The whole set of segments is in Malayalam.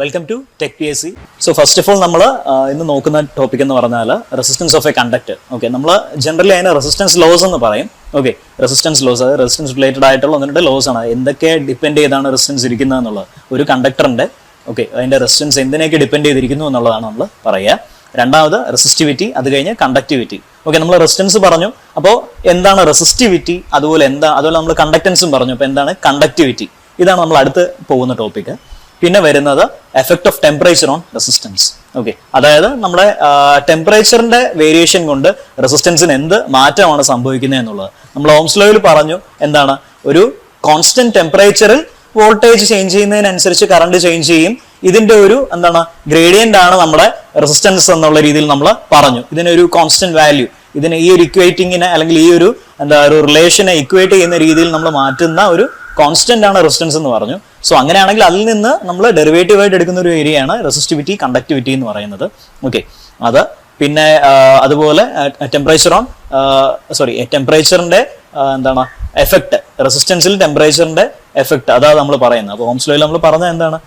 Welcome to tech P S C so first of all നമ്മൾ ഇന്ന് നോക്കുന്ന ടോപ്പിക് എന്ന് പറഞ്ഞാൽ resistance of a conduct okay നമ്മൾ ജനറലി അതിന് റെസിസ്റ്റൻസ് ലോസ് എന്ന് പറയും. ഓക്കെ റെസിസ്റ്റൻസ് ലോസ് അതായത് റെസിസ്റ്റൻസ് റിലേറ്റഡ് ആയിട്ടുള്ള ഒന്നിന്റെ ലോസ് ആണ്. എന്തൊക്കെ ഡിപ്പെൻഡ് ചെയ്താണ് റെസിസ്റ്റൻസ് ഇരിക്കുന്നത് എന്നുള്ളത്. ഒരു കണ്ടക്ടറിന്റെ ഓക്കെ അതിന്റെ റെസിസ്റ്റൻസ് എന്തിനൊക്കെ ഡിപ്പെൻഡ് ചെയ്തിരിക്കുന്നു എന്നുള്ളതാണ് നമ്മൾ പറയുക രണ്ടാമത് റെസിസ്റ്റിവിറ്റി അത് കഴിഞ്ഞ് കണ്ടക്ടിവിറ്റി ഓക്കെ നമ്മൾ റെസിസ്റ്റൻസ് പറഞ്ഞു. അപ്പോൾ എന്താണ് റെസിസ്റ്റിവിറ്റി അതുപോലെ എന്താ അതുപോലെ നമ്മൾ കണ്ടക്ടൻസും പറഞ്ഞു. അപ്പോൾ എന്താണ് കണ്ടക്ടിവിറ്റി ഇതാണ് നമ്മൾ അടുത്ത് പോകുന്ന ടോപ്പിക് പിന്നെ വരുന്നത് effect of temperature on resistance okay അതായത് നമ്മുടെ ടെമ്പറേച്ചറിന്റെ വേരിയേഷൻ കൊണ്ട് റെസിസ്റ്റൻസിന് എന്ത് മാറ്റമാണ് സംഭവിക്കുന്നത് എന്നുള്ളത്. നമ്മൾ ഓംസ് ലോയിൽ പറഞ്ഞു എന്താണ്? ഒരു കോൺസ്റ്റന്റ് ടെമ്പറേച്ചറിൽ വോൾട്ടേജ് ചേഞ്ച് ചെയ്യുന്നതിനനുസരിച്ച് കറണ്ട് ചേഞ്ച് ചെയ്യും. ഇതിന്റെ ഒരു എന്താണ്? ഗ്രേഡിയന്റ് ആണ് നമ്മുടെ റെസിസ്റ്റൻസ് എന്നുള്ള രീതിയിൽ നമ്മൾ പറഞ്ഞു. ഇതിനൊരു കോൺസ്റ്റന്റ് വാല്യൂ ഇതിന് ഈ ഒരു ഇക്വേറ്റിങ്ങിനെ അല്ലെങ്കിൽ ഈ ഒരു എന്താ ഒരു റിലേഷനെ ഇക്വേറ്റ് ചെയ്യുന്ന രീതിയിൽ നമ്മൾ മാറ്റുന്ന ഒരു കോൺസ്റ്റന്റ് ആണ് റെസിസ്റ്റൻസ് എന്ന് പറഞ്ഞു. സോ അങ്ങനെയാണെങ്കിൽ അതിൽ നിന്ന് നമ്മൾ ഡെറിവേറ്റീവ് ആയിട്ട് എടുക്കുന്ന ഒരു ഏരിയയാണ് റെസിസ്റ്റിവിറ്റി കണ്ടക്ടിവിറ്റി എന്ന് പറയുന്നത്. ഓക്കെ അത് പിന്നെ അതുപോലെ ടെമ്പറേച്ചർ ഓൺ സോറി ടെമ്പറേച്ചറിന്റെ എന്താണ് എഫക്ട് റെസിസ്റ്റൻസിൽ ടെമ്പറേച്ചറിന്റെ എഫക്ട് അതാണ് നമ്മൾ പറയുന്നത്. അപ്പോൾ ഹോംസ് ലോയിൽ നമ്മൾ പറഞ്ഞത് എന്താണ്?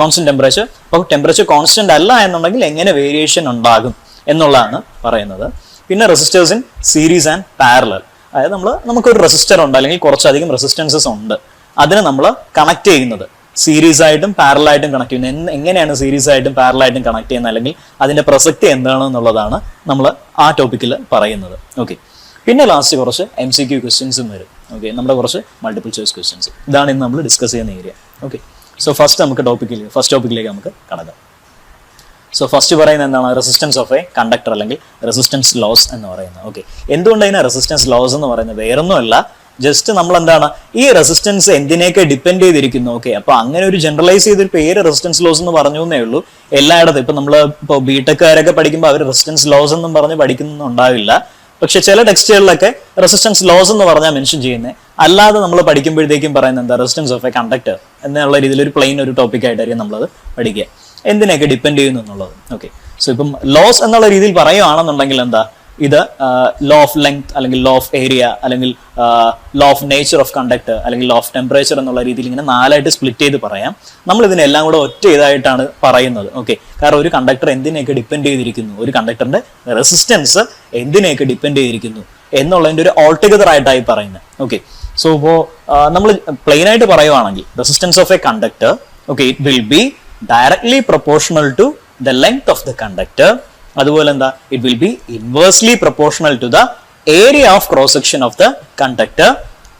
കോൺസ്റ്റന്റ് ടെമ്പറേച്ചർ അപ്പോൾ ടെമ്പറേച്ചർ കോൺസ്റ്റന്റ് അല്ല എന്നുണ്ടെങ്കിൽ എങ്ങനെ വേരിയേഷൻ ഉണ്ടാകും എന്നുള്ളതാണ് പറയുന്നത്. പിന്നെ resistors in series and parallel അതായത് നമ്മൾ നമുക്കൊരു റെസിസ്റ്റർ ഉണ്ട് അല്ലെങ്കിൽ കുറച്ചധികം റെസിസ്റ്റൻസസ് ഉണ്ട്. അതിനെ നമ്മൾ കണക്ട് ചെയ്യുന്നത്. സീരീസ് ആയിട്ടും പാരലായിട്ടും കണക്ട് ചെയ്യുന്നത്. എങ്ങനെയാണ് സീരീസ് ആയിട്ടും പാരലായിട്ടും കണക്ട് ചെയ്യുന്നത് അല്ലെങ്കിൽ അതിന്റെ പ്രസക്തി എന്താണ് എന്നുള്ളതാണ് നമ്മൾ ആ ടോപ്പിക്കിൽ പറയുന്നത്. ഓക്കെ പിന്നെ ലാസ്റ്റ് കുറച്ച് എം സി ക്യു ക്വസ്റ്റ്യൻസും വരും. ഓക്കെ നമ്മുടെ കുറച്ച് മൾട്ടിപ്പിൾ ചോയ്സ് ക്വസ്റ്റ്യൻസ് ഇതാണ് ഇന്ന് നമ്മൾ ഡിസ്കസ് ചെയ്യുന്ന ഏരിയ ഓക്കെ സോ ഫസ്റ്റ് നമുക്ക് ടോപ്പിക്കിൽ ഫസ്റ്റ് ടോപ്പിക്കിലേക്ക് നമുക്ക് കടക്കാം. സോ ഫസ്റ്റ് പറയുന്നത് എന്താണ്? റെസിസ്റ്റൻസ് ഓഫ് എ കണ്ടക്ടർ അല്ലെങ്കിൽ റെസിസ്റ്റൻസ് ലോസ് എന്ന് പറയുന്നത്. ഓക്കെ എന്തുകൊണ്ട് അതിനെ റെസിസ്റ്റൻസ് ലോസ് എന്ന് പറയുന്നത്? വേറൊന്നുമല്ല. ജസ്റ്റ് നമ്മൾ എന്താണ്? ഈ റെസിസ്റ്റൻസ് എന്തിനെയൊക്കെ ഡിപ്പെൻഡ് ചെയ്തിരിക്കുന്നു? ഓക്കെ അപ്പൊ അങ്ങനെ ഒരു ജനറലൈസ് ചെയ്തൊരു പേര് റെസിസ്റ്റൻസ് ലോസ് എന്ന് പറഞ്ഞു എന്നേ ഉള്ളൂ. എല്ലായിടത്തും ഇപ്പൊ നമ്മൾ ഇപ്പോൾ ബിടെക്കാരൊക്കെ പഠിക്കുമ്പോൾ അവർ റെസിസ്റ്റൻസ് ലോസ് എന്നും പറഞ്ഞ് പഠിക്കുന്നുണ്ടാവില്ല പക്ഷെ ചില ടെക്സ്റ്റുകളിലൊക്കെ റെസിസ്റ്റൻസ് ലോസ് എന്ന് പറഞ്ഞാൽ മെൻഷൻ ചെയ്യുന്നത് അല്ലാതെ നമ്മൾ പഠിക്കുമ്പോഴത്തേക്കും പറയുന്നത് എന്താ? റെസിസ്റ്റൻസ് ഓഫ് എ കണ്ടക്ടർ എന്നുള്ള രീതിയിൽ ഒരു പ്ലെയിൻ ഒരു ടോപ്പിക് ആയിട്ടായിരിക്കും നമ്മളത് പഠിക്കുക. എന്തിനെയൊക്കെ ഡിപ്പെൻഡ് ചെയ്യുന്നു എന്നുള്ളത്? ഓക്കെ സോ ഇപ്പം ലോസ് എന്നുള്ള രീതിയിൽ പറയുകയാണെന്നുണ്ടെങ്കിൽ എന്താ? ഇത് ലോ ഓഫ് ലെങ്ത് അല്ലെങ്കിൽ ലോ ഓഫ് ഏരിയ അല്ലെങ്കിൽ law of nature of conduct അല്ലെങ്കിൽ ലോ ഓഫ് ടെമ്പറേച്ചർ എന്നുള്ള രീതിയിൽ ഇങ്ങനെ നാലായിട്ട് സ്പ്ലിറ്റ് ചെയ്ത് പറയാം. നമ്മൾ ഇതിനെല്ലാം കൂടെ ഒറ്റ ഇതായിട്ടാണ് പറയുന്നത്. ഓക്കെ കാരണം ഒരു കണ്ടക്ടർ എന്തിനെയൊക്കെ ഡിപ്പെൻഡ് ചെയ്തിരിക്കുന്നു? ഒരു കണ്ടക്ടറിന്റെ റെസിസ്റ്റൻസ് എന്തിനെയൊക്കെ ഡിപ്പെൻഡ് ചെയ്തിരിക്കുന്നു? എന്നുള്ളതിന്റെ ഒരു ഓൾട്ടുഗദർ ആയിട്ടായി പറയുന്നത്. ഓക്കെ സോ ഇപ്പോ നമ്മൾ പ്ലെയിൻ ആയിട്ട് പറയുവാണെങ്കിൽ resistance of a conductor okay it will be directly proportional to the length of the conductor അതുപോലെ എന്താ? It will be inversely proportional to the area of cross section of the conductor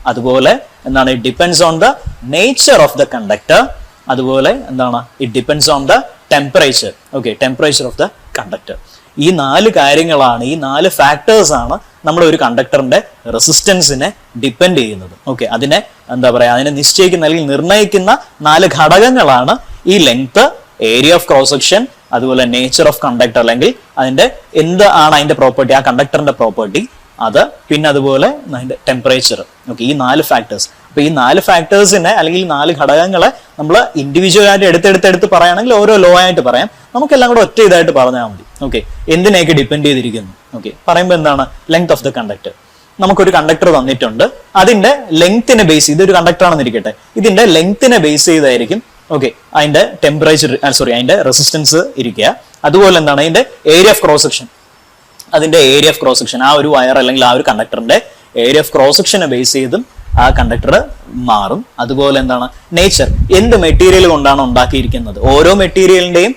അതുപോലെ എന്താണ്? It depends on the nature of the conductor അതുപോലെ എന്താണ്? It depends on the temperature okay temperature of the conductor ഈ നാല് കാര്യങ്ങളാണ് ഈ നാല് ഫാക്ടേഴ്സ് ആണ് നമ്മൾ ഒരു കണ്ടക്ടറിന്റെ റെസിസ്റ്റൻസിനെ ഡിപ്പെൻഡ് ചെയ്യുന്നത്. ഓക്കെ അതിനെ എന്താ പറയാ അതിനെ നിശ്ചയിക്കുന്ന അല്ലെങ്കിൽ നിർണയിക്കുന്ന നാല് ഘടകങ്ങളാണ് ഈ length area of cross section അതുപോലെ നേച്ചർ ഓഫ് കണ്ടക്ടർ അല്ലെങ്കിൽ അതിന്റെ എന്ത് ആണ് അതിന്റെ പ്രോപ്പർട്ടി ആ കണ്ടക്ടറിന്റെ പ്രോപ്പർട്ടി അത് പിന്നെ അതുപോലെ അതിന്റെ ടെമ്പറേച്ചർ ഓക്കെ ഈ നാല് ഫാക്ടേഴ്സ് അപ്പൊ ഈ നാല് ഫാക്ടേഴ്സിനെ അല്ലെങ്കിൽ നാല് ഘടകങ്ങളെ നമ്മൾ ഇൻഡിവിജ്വൽ ആയിട്ട് എടുത്തെടുത്തെടുത്ത് പറയുകയാണെങ്കിൽ ഓരോ ലോ ആയിട്ട് പറയാം. നമുക്കെല്ലാം കൂടെ ഒറ്റ ഇതായിട്ട് പറഞ്ഞാൽ മതി. ഓക്കെ എന്തിനെയൊക്കെ ഡിപ്പെൻഡ് ചെയ്തിരിക്കുന്നു? ഓക്കെ പറയുമ്പോൾ എന്താണ്? ലെങ്ത് ഓഫ് ദ കണ്ടക്ടർ നമുക്കൊരു കണ്ടക്ടർ തന്നിട്ടുണ്ട്. അതിന്റെ ലെങ്ത്തിനെ ബേസ് ചെയ്ത് ഒരു കണ്ടക്ടർ ആണെന്ന് ഇരിക്കട്ടെ. ഇതിന്റെ ലെങ്തിനെ ബേസ് ചെയ്തായിരിക്കും ഓക്കെ അതിന്റെ ടെമ്പറേച്ചർ സോറി അതിന്റെ റെസിസ്റ്റൻസ് ഇരിക്കുക. അതുപോലെ എന്താണ്? അതിന്റെ ഏരിയ ഓഫ് ക്രോസ് സെക്ഷൻ അതിന്റെ ഏരിയ ഓഫ് ക്രോസ് സെക്ഷൻ ആ ഒരു വയർ അല്ലെങ്കിൽ ആ ഒരു കണ്ടക്ടറിന്റെ ഏരിയ ഓഫ് ക്രോസ് സെക്ഷനെ ബേസ് ചെയ്തും ആ കണ്ടക്ടർ മാറും. അതുപോലെ എന്താണ്? നേച്ചർ എന്ത് മെറ്റീരിയൽ കൊണ്ടാണ് ഉണ്ടാക്കിയിരിക്കുന്നത്? ഓരോ മെറ്റീരിയലിന്റെയും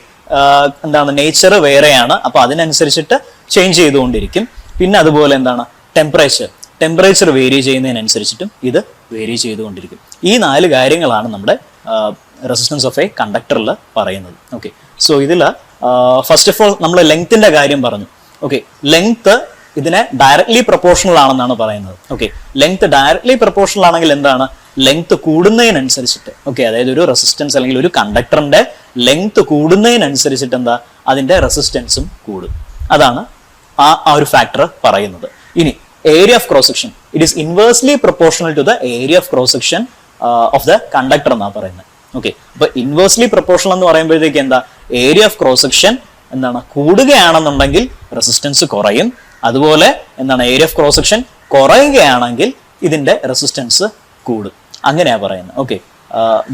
എന്താണ് നേച്ചർ വേറെയാണ്. അപ്പൊ അതിനനുസരിച്ചിട്ട് ചേഞ്ച് ചെയ്തുകൊണ്ടിരിക്കും. പിന്നെ അതുപോലെ എന്താണ്? ടെമ്പറേച്ചർ ടെമ്പറേച്ചർ വേരി ചെയ്യുന്നതിനനുസരിച്ചിട്ടും ഇത് വേരി ചെയ്തുകൊണ്ടിരിക്കും. ഈ നാല് കാര്യങ്ങളാണ് നമ്മുടെ റെസിസ്റ്റൻസ് ഓഫ് എ കണ്ടക്ടറിൽ പറയുന്നത്. ഓക്കെ സോ ഇതിൽ ഫസ്റ്റ് ഓഫ് ഓൾ നമ്മൾ ലെങ്ത്തിന്റെ കാര്യം പറഞ്ഞു. ഓക്കെ ലെങ്ത് ഇതിനെ ഡയറക്ട്ലി പ്രൊപ്പോർഷണൽ ആണെന്നാണ് പറയുന്നത്. ഓക്കെ ലെങ്ത് ഡയറക്ട്ലി പ്രൊപ്പോർഷണൽ ആണെങ്കിൽ എന്താണ്? ലെങ്ത് കൂടുന്നതിനനുസരിച്ചിട്ട്. ഓക്കെ അതായത് ഒരു റെസിസ്റ്റൻസ് അല്ലെങ്കിൽ ഒരു കണ്ടക്ടറിന്റെ ലെങ്ത് കൂടുന്നതിനനുസരിച്ചിട്ട് എന്താ? അതിന്റെ റെസിസ്റ്റൻസും കൂടും. അതാണ് ആ ആ ഒരു ഫാക്ടർ പറയുന്നത്. ഇനി area of cross section it is inversely proportional to the area of cross section of the conductor എന്നാണ് പറയുന്നത്. ഓക്കെ അപ്പൊ ഇൻവേഴ്സ്ലി പ്രൊപ്പോർഷണൽ എന്ന് പറയുമ്പോഴത്തേക്ക് എന്താ? ഏരിയ ഓഫ് ക്രോസ് സെക്ഷൻ എന്താണ്? കൂടുകയാണെന്നുണ്ടെങ്കിൽ റെസിസ്റ്റൻസ് കുറയും. അതുപോലെ എന്താണ് ഏരിയ ഓഫ് ക്രോസ് സെക്ഷൻ കുറയുകയാണെങ്കിൽ ഇതിന്റെ റെസിസ്റ്റൻസ് കൂടും. അങ്ങനെയാണ് പറയുന്നത്. ഓക്കെ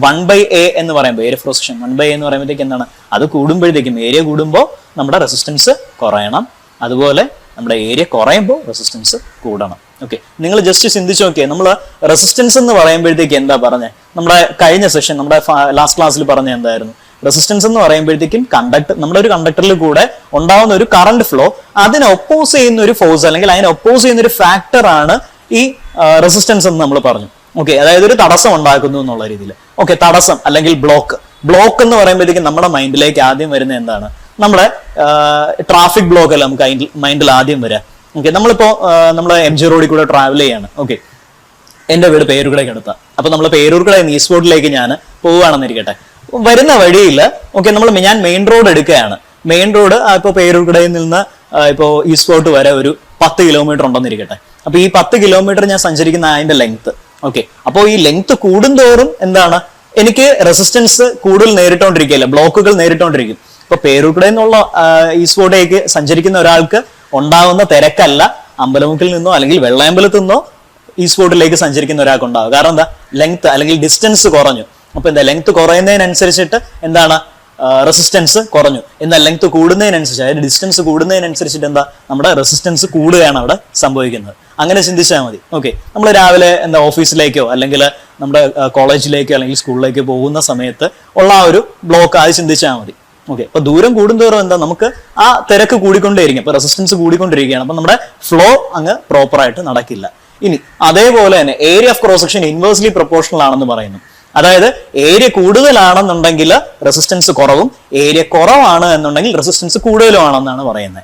വൺ ബൈ എ എന്ന് പറയുമ്പോൾ area of cross section one by എന്ന് പറയുമ്പോഴത്തേക്ക് എന്താണ്? അത് കൂടുമ്പോഴത്തേക്കും ഏരിയ കൂടുമ്പോൾ നമ്മുടെ റെസിസ്റ്റൻസ് കുറയണം. അതുപോലെ നമ്മുടെ ഏരിയ കുറയുമ്പോൾ റെസിസ്റ്റൻസ് കൂടണം. ഓക്കെ നിങ്ങൾ ജസ്റ്റ് ചിന്തിച്ച് നോക്കിയേ നമ്മൾ റെസിസ്റ്റൻസ് എന്ന് പറയുമ്പോഴത്തേക്ക് എന്താ പറഞ്ഞത് നമ്മുടെ കഴിഞ്ഞ സെഷൻ നമ്മുടെ ലാസ്റ്റ് ക്ലാസ്സിൽ പറഞ്ഞ എന്തായിരുന്നു? റെസിസ്റ്റൻസ് എന്ന് പറയുമ്പോഴത്തേക്കും കണ്ടക്ടർ നമ്മുടെ ഒരു കണ്ടക്ടറിൽ കൂടെ ഉണ്ടാവുന്ന ഒരു കറണ്ട് ഫ്ലോ അതിനെ ഒപ്പോസ് ചെയ്യുന്ന ഒരു ഫോഴ്സ് അല്ലെങ്കിൽ അതിനെ ഒപ്പോസ് ചെയ്യുന്ന ഒരു ഫാക്ടർ ആണ് ഈ റെസിസ്റ്റൻസ് എന്ന് നമ്മൾ പറഞ്ഞു. ഓക്കെ അതായത് ഒരു തടസ്സം ഉണ്ടാക്കുന്നു എന്നുള്ള രീതിയിൽ ഓക്കെ തടസ്സം അല്ലെങ്കിൽ ബ്ലോക്ക് ബ്ലോക്ക് എന്ന് പറയുമ്പോഴത്തേക്കും നമ്മുടെ മൈൻഡിലേക്ക് ആദ്യം വരുന്ന എന്താണ്? നമ്മുടെ ട്രാഫിക് ബ്ലോക്ക് അല്ല നമുക്ക് മൈൻഡിൽ ആദ്യം വരിക ഓക്കെ നമ്മളിപ്പോ നമ്മൾ എം ജി റോഡിൽ കൂടെ ട്രാവൽ ചെയ്യാണ്. ഓക്കെ എന്റെ വീട് പേരൂർക്കടയ്ക്ക് അടുത്ത. അപ്പൊ നമ്മൾ പേരൂർക്കടയിൽ നിന്ന് ഈ സ്പോട്ടിലേക്ക് ഞാൻ പോവുകയാണെന്നിരിക്കട്ടെ. വരുന്ന വഴിയിൽ ഓക്കെ നമ്മൾ ഞാൻ മെയിൻ റോഡ് എടുക്കുകയാണ്. മെയിൻ റോഡ് ഇപ്പോൾ പേരൂർക്കടയിൽ നിന്ന് ഇപ്പോൾ സ്പോട്ട് വരെ ഒരു പത്ത് കിലോമീറ്റർ ഉണ്ടെന്നിരിക്കട്ടെ. അപ്പോൾ ഈ പത്ത് കിലോമീറ്റർ ഞാൻ സഞ്ചരിക്കുന്ന അതിന്റെ ലെങ്ത് ഓക്കെ അപ്പോൾ ഈ ലെങ്ത് കൂടുന്തോറും എന്താണ് എനിക്ക് റെസിസ്റ്റൻസ് കൂടുതൽ നേരിട്ടോണ്ടിരിക്കുകയല്ല ബ്ലോക്കുകൾ നേരിട്ടോണ്ടിരിക്കും. ഇപ്പൊ പേരൂർക്കടയിൽ നിന്നുള്ള ഈസ്റ്റ് റോഡിലേക്ക് സഞ്ചരിക്കുന്ന ഒരാൾക്ക് ഉണ്ടാകുന്ന തിരക്കല്ല അമ്പലമുക്കിൽ നിന്നോ അല്ലെങ്കിൽ വെള്ളയമ്പലത്തു നിന്നോ ഈ സ്പോട്ടിലേക്ക് സഞ്ചരിക്കുന്ന ഒരാൾക്ക് ഉണ്ടാവും കാരണം എന്താ ലെങ്ത് അല്ലെങ്കിൽ ഡിസ്റ്റൻസ് കുറഞ്ഞു. അപ്പൊ എന്താ ലെങ്ത് കുറയുന്നതിനനുസരിച്ചിട്ട് എന്താണ് റെസിസ്റ്റൻസ് കുറഞ്ഞു. എന്നാൽ ലെങ്ത് കൂടുന്നതിനനുസരിച്ച് അതായത് ഡിസ്റ്റൻസ് കൂടുന്നതിനനുസരിച്ചിട്ട് എന്താ നമ്മുടെ റെസിസ്റ്റൻസ് കൂടുകയാണ് അവിടെ സംഭവിക്കുന്നത്. അങ്ങനെ ചിന്തിച്ചാൽ മതി. ഓക്കെ നമ്മൾ രാവിലെ എന്താ ഓഫീസിലേക്കോ അല്ലെങ്കിൽ നമ്മുടെ കോളേജിലേക്കോ അല്ലെങ്കിൽ സ്കൂളിലേക്കോ പോകുന്ന സമയത്ത് ഉള്ള ആ ഒരു ബ്ലോക്ക് ആയി ചിന്തിച്ചാൽ മതി. ഓക്കെ അപ്പൊ ദൂരം കൂടുന്തോറും എന്താ നമുക്ക് ആ തിരക്ക് കൂടിക്കൊണ്ടേയിരിക്കും. അപ്പൊ റെസിസ്റ്റൻസ് കൂടിക്കൊണ്ടിരിക്കുകയാണ്. അപ്പൊ നമ്മുടെ ഫ്ലോ അങ്ങ് പ്രോപ്പറായിട്ട് നടക്കില്ല. ഇനി അതേപോലെ തന്നെ area of cross section inversely proportional ആണെന്ന് പറയുന്നു. അതായത് ഏരിയ കൂടുതലാണെന്നുണ്ടെങ്കിൽ റെസിസ്റ്റൻസ് കുറവും ഏരിയ കുറവാണ് എന്നുണ്ടെങ്കിൽ റെസിസ്റ്റൻസ് കൂടുതലുമാണെന്നാണ് പറയുന്നത്.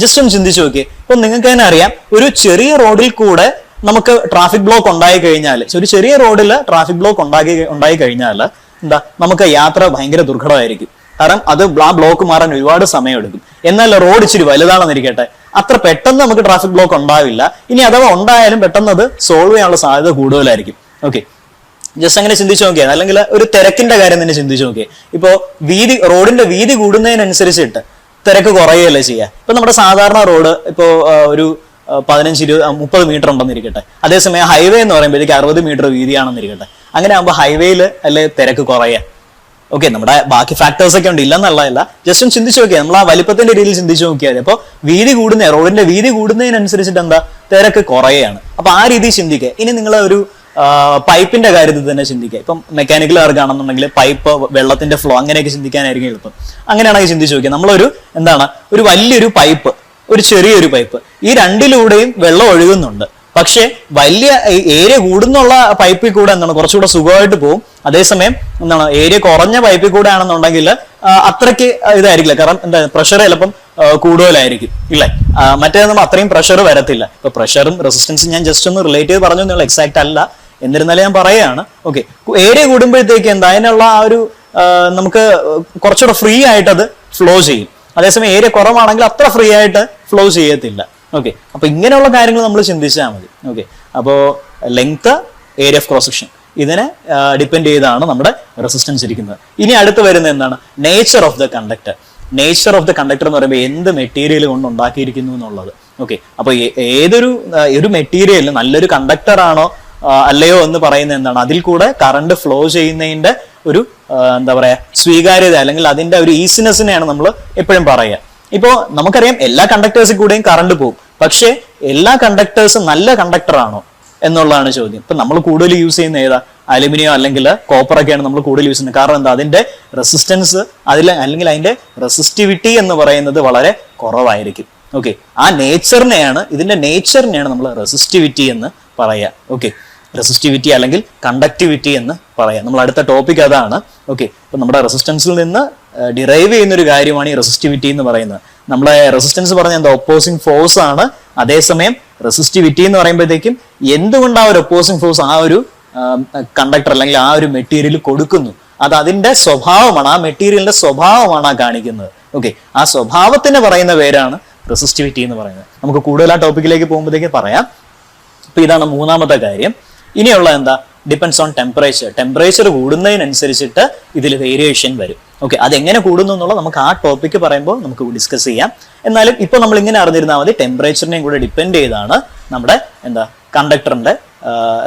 ജസ്റ്റ് ഒന്ന് ചിന്തിച്ചു നോക്കിയേ. ഇപ്പൊ നിങ്ങൾക്ക് തന്നെ അറിയാം ഒരു ചെറിയ റോഡിൽ കൂടെ നമുക്ക് ട്രാഫിക് ബ്ലോക്ക് ഉണ്ടായി കഴിഞ്ഞാൽ ഒരു ചെറിയ റോഡിൽ ട്രാഫിക് ബ്ലോക്ക് ഉണ്ടാക്കി ഉണ്ടായി കഴിഞ്ഞാൽ എന്താ നമുക്ക് യാത്ര ഭയങ്കര ദുർഘടമായിരിക്കും. കാരണം അത് ആ ബ്ലോക്ക് മാറാൻ ഒരുപാട് സമയം എടുക്കും എന്നാൽ റോഡ് ഇച്ചിരി വലുതാണെന്നിരിക്കട്ടെ അത്ര പെട്ടെന്ന് നമുക്ക് ട്രാഫിക് ബ്ലോക്ക് ഉണ്ടാവില്ല. ഇനി അഥവാ ഉണ്ടായാലും പെട്ടെന്ന് അത് സോൾവ് ചെയ്യാനുള്ള സാധ്യത കൂടുതലായിരിക്കും. ഓക്കെ ജസ്റ്റ് അങ്ങനെ ചിന്തിച്ചു നോക്കിയാൽ അല്ലെങ്കിൽ ഒരു തിരക്കിന്റെ കാര്യം തന്നെ ചിന്തിച്ചു നോക്കിയേ. ഇപ്പോ വീതി റോഡിന്റെ വീതി കൂടുന്നതിനനുസരിച്ചിട്ട് തിരക്ക് കുറയുകയല്ലേ ചെയ്യുക ഇപ്പൊ നമ്മുടെ സാധാരണ റോഡ് ഇപ്പോ ആ, ഒരു പതിനഞ്ച് ഇരുപത് മുപ്പത് മീറ്റർ ഉണ്ടെന്നിരിക്കട്ടെ. അതേസമയം ഹൈവേ എന്ന് പറയുമ്പോഴത്തേക്ക് അറുപത് മീറ്റർ വീതിയാണെന്നിരിക്കട്ടെ. അങ്ങനെ ആകുമ്പോൾ ഹൈവേയിൽ അല്ലേ തിരക്ക് കുറയുക ഓക്കെ നമ്മുടെ ബാക്കി ഫാക്ടേഴ്സ് ഒക്കെ ഉണ്ട്. ഇല്ലെന്നുള്ളതല്ല. ജസ്റ്റ് ഒന്ന് ചിന്തിച്ചു നോക്കിയാൽ നമ്മൾ ആ വലിപ്പത്തിന്റെ രീതിയിൽ ചിന്തിച്ചു നോക്കിയാൽ അപ്പോൾ വീതി കൂടുന്ന റോഡിന്റെ വീതി കൂടുന്നതിനനുസരിച്ചിട്ട് എന്താ? തിരക്ക് കുറയുകയാണ്. അപ്പൊ ആ രീതിയിൽ ചിന്തിക്കുക ഇനി ആ, പൈപ്പിന്റെ കാര്യത്തിൽ തന്നെ ചിന്തിക്കുക. ഇപ്പം മെക്കാനിക്കൽ വർക്കാണെന്നുണ്ടെങ്കിൽ പൈപ്പ് വെള്ളത്തിന്റെ ഫ്ലോ അങ്ങനെയൊക്കെ ചിന്തിക്കാനായിരിക്കും എളുപ്പം. അങ്ങനെയാണെങ്കിൽ ചിന്തിച്ചു നോക്കിയാൽ നമ്മളൊരു എന്താണ് ഒരു വലിയൊരു പൈപ്പ് ഒരു ചെറിയൊരു പൈപ്പ് ഈ രണ്ടിലൂടെയും വെള്ളം ഒഴുകുന്നുണ്ട്. പക്ഷേ വലിയ ഏരിയ കൂടുന്നുള്ള പൈപ്പിൽ കൂടെ എന്താണ് കുറച്ചുകൂടെ സുഖമായിട്ട് പോകും അതേസമയം എന്താണ് ഏരിയ കുറഞ്ഞ പൈപ്പിൽ കൂടെ ആണെന്നുണ്ടെങ്കിൽ അത്രയ്ക്ക് ഇതായിരിക്കില്ല. കാരണം എന്താ പ്രഷർ ചിലപ്പം കൂടുതലായിരിക്കും. ഇല്ലേ? മറ്റേ നമ്മൾ അത്രയും പ്രഷർ വരത്തില്ല. ഇപ്പൊ പ്രഷറും റെസിസ്റ്റൻസും ഞാൻ ജസ്റ്റ് ഒന്ന് റിലേറ്റീവ് പറഞ്ഞു എന്നുള്ള എക്സാക്ട് അല്ല. എന്നിരുന്നാലും ഞാൻ പറയുകയാണ്. ഓക്കെ ഏരിയ കൂടുമ്പോഴത്തേക്ക് എന്താ അതിനുള്ള ആ ഒരു നമുക്ക് കുറച്ചുകൂടെ ഫ്രീ ആയിട്ട് അത് ഫ്ലോ ചെയ്യും. അതേസമയം ഏരിയ കുറവാണെങ്കിൽ അത്ര ഫ്രീ ആയിട്ട് ഫ്ലോ ചെയ്യത്തില്ല. ഓക്കെ അപ്പൊ ഇങ്ങനെയുള്ള കാര്യങ്ങൾ നമ്മൾ ചിന്തിച്ചാൽ മതി. ഓക്കെ അപ്പോൾ length area of cross section ഇതിനെ ഡിപ്പെൻഡ് ചെയ്താണ് നമ്മുടെ റെസിസ്റ്റൻസ് ഇരിക്കുന്നത്. ഇനി അടുത്ത് വരുന്നത് എന്താണ്? Nature of the conductor nature of the conductor എന്ന് പറയുമ്പോൾ എന്ത് മെറ്റീരിയൽ കൊണ്ട് ഉണ്ടാക്കിയിരിക്കുന്നു എന്നുള്ളത്. ഓക്കെ അപ്പൊ ഏതൊരു ഒരു മെറ്റീരിയൽ നല്ലൊരു കണ്ടക്ടർ ആണോ അല്ലയോ എന്ന് പറയുന്നത് എന്താണ്? അതിൽ കൂടെ കറണ്ട് ഫ്ലോ ചെയ്യുന്നതിന്റെ ഒരു എന്താ പറയാ സ്വീകാര്യത അല്ലെങ്കിൽ അതിന്റെ ഒരു ഈസിനെസ്സിനെയാണ് നമ്മൾ എപ്പോഴും പറയുക. ഇപ്പോ നമുക്കറിയാം എല്ലാ കണ്ടക്ടേഴ്സിൽ കൂടെയും കറണ്ട് പോകും. പക്ഷേ എല്ലാ കണ്ടക്ടേഴ്സും നല്ല കണ്ടക്ടർ ആണോ എന്നുള്ളതാണ് ചോദ്യം. ഇപ്പൊ നമ്മൾ കൂടുതൽ യൂസ് ചെയ്യുന്ന ഏതാ? അലുമിനിയം അല്ലെങ്കിൽ കോപ്പർ ഒക്കെയാണ് നമ്മൾ കൂടുതൽ യൂസ് ചെയ്യുന്നത്. കാരണം എന്താ? അതിന്റെ റെസിസ്റ്റൻസ് അതിൽ അല്ലെങ്കിൽ അതിന്റെ റെസിസ്റ്റിവിറ്റി എന്ന് പറയുന്നത് വളരെ കുറവായിരിക്കും. ഓക്കെ ആ നേച്ചറിനെയാണ് ഇതിന്റെ നേച്ചറിനെയാണ് നമ്മൾ റെസിസ്റ്റിവിറ്റി എന്ന് പറയുക. ഓക്കെ റെസിസ്റ്റിവിറ്റി അല്ലെങ്കിൽ കണ്ടക്ടിവിറ്റി എന്ന് പറയാം. നമ്മൾ അടുത്ത ടോപ്പിക് അതാണ്. ഓക്കെ ഇപ്പൊ നമ്മുടെ റെസിസ്റ്റൻസിൽ നിന്ന് ഡിറൈവ് ചെയ്യുന്ന ഒരു കാര്യമാണ് ഈ റെസിസ്റ്റിവിറ്റി എന്ന് പറയുന്നത്. നമ്മളെ റെസിസ്റ്റൻസ് പറഞ്ഞ എന്താ? ഒപ്പോസിങ് ഫോഴ്സ് ആണ്. അതേസമയം റെസിസ്റ്റിവിറ്റി എന്ന് പറയുമ്പോഴത്തേക്കും എന്തുകൊണ്ട് ആ ഒരു ഒപ്പോസിങ് ഫോഴ്സ് ആ ഒരു കണ്ടക്ടർ അല്ലെങ്കിൽ ആ ഒരു മെറ്റീരിയൽ കൊടുക്കുന്നു? അത് അതിന്റെ സ്വഭാവമാണ്. ആ മെറ്റീരിയലിന്റെ സ്വഭാവമാണ് ആ കാണിക്കുന്നത്. ഓക്കെ ആ സ്വഭാവത്തിന് പറയുന്ന പേരാണ് റെസിസ്റ്റിവിറ്റി എന്ന് പറയുന്നത്. നമുക്ക് കൂടുതൽ ആ ടോപ്പിക്കിലേക്ക് പോകുമ്പോഴത്തേക്ക് പറയാം. അപ്പൊ ഇതാണ് മൂന്നാമത്തെ കാര്യം. ഇനിയുള്ള എന്താ? ഡിപ്പെൻസ് ഓൺ ടെമ്പറേച്ചർ ടെമ്പറേച്ചർ കൂടുന്നതിനനുസരിച്ചിട്ട് ഇതിൽ വേരിയേഷൻ വരും. ഓക്കെ അതെങ്ങനെ കൂടുന്നു എന്നുള്ളത് നമുക്ക് ആ ടോപ്പിക്ക് പറയുമ്പോൾ നമുക്ക് ഡിസ്കസ് ചെയ്യാം. എന്നാലും ഇപ്പോൾ നമ്മൾ ഇങ്ങനെ അറിഞ്ഞിരുന്നാൽ മതി ടെമ്പറേച്ചറിനെയും കൂടെ ഡിപ്പെൻഡ് ചെയ്താണ് നമ്മുടെ എന്താ കണ്ടക്ടറിന്റെ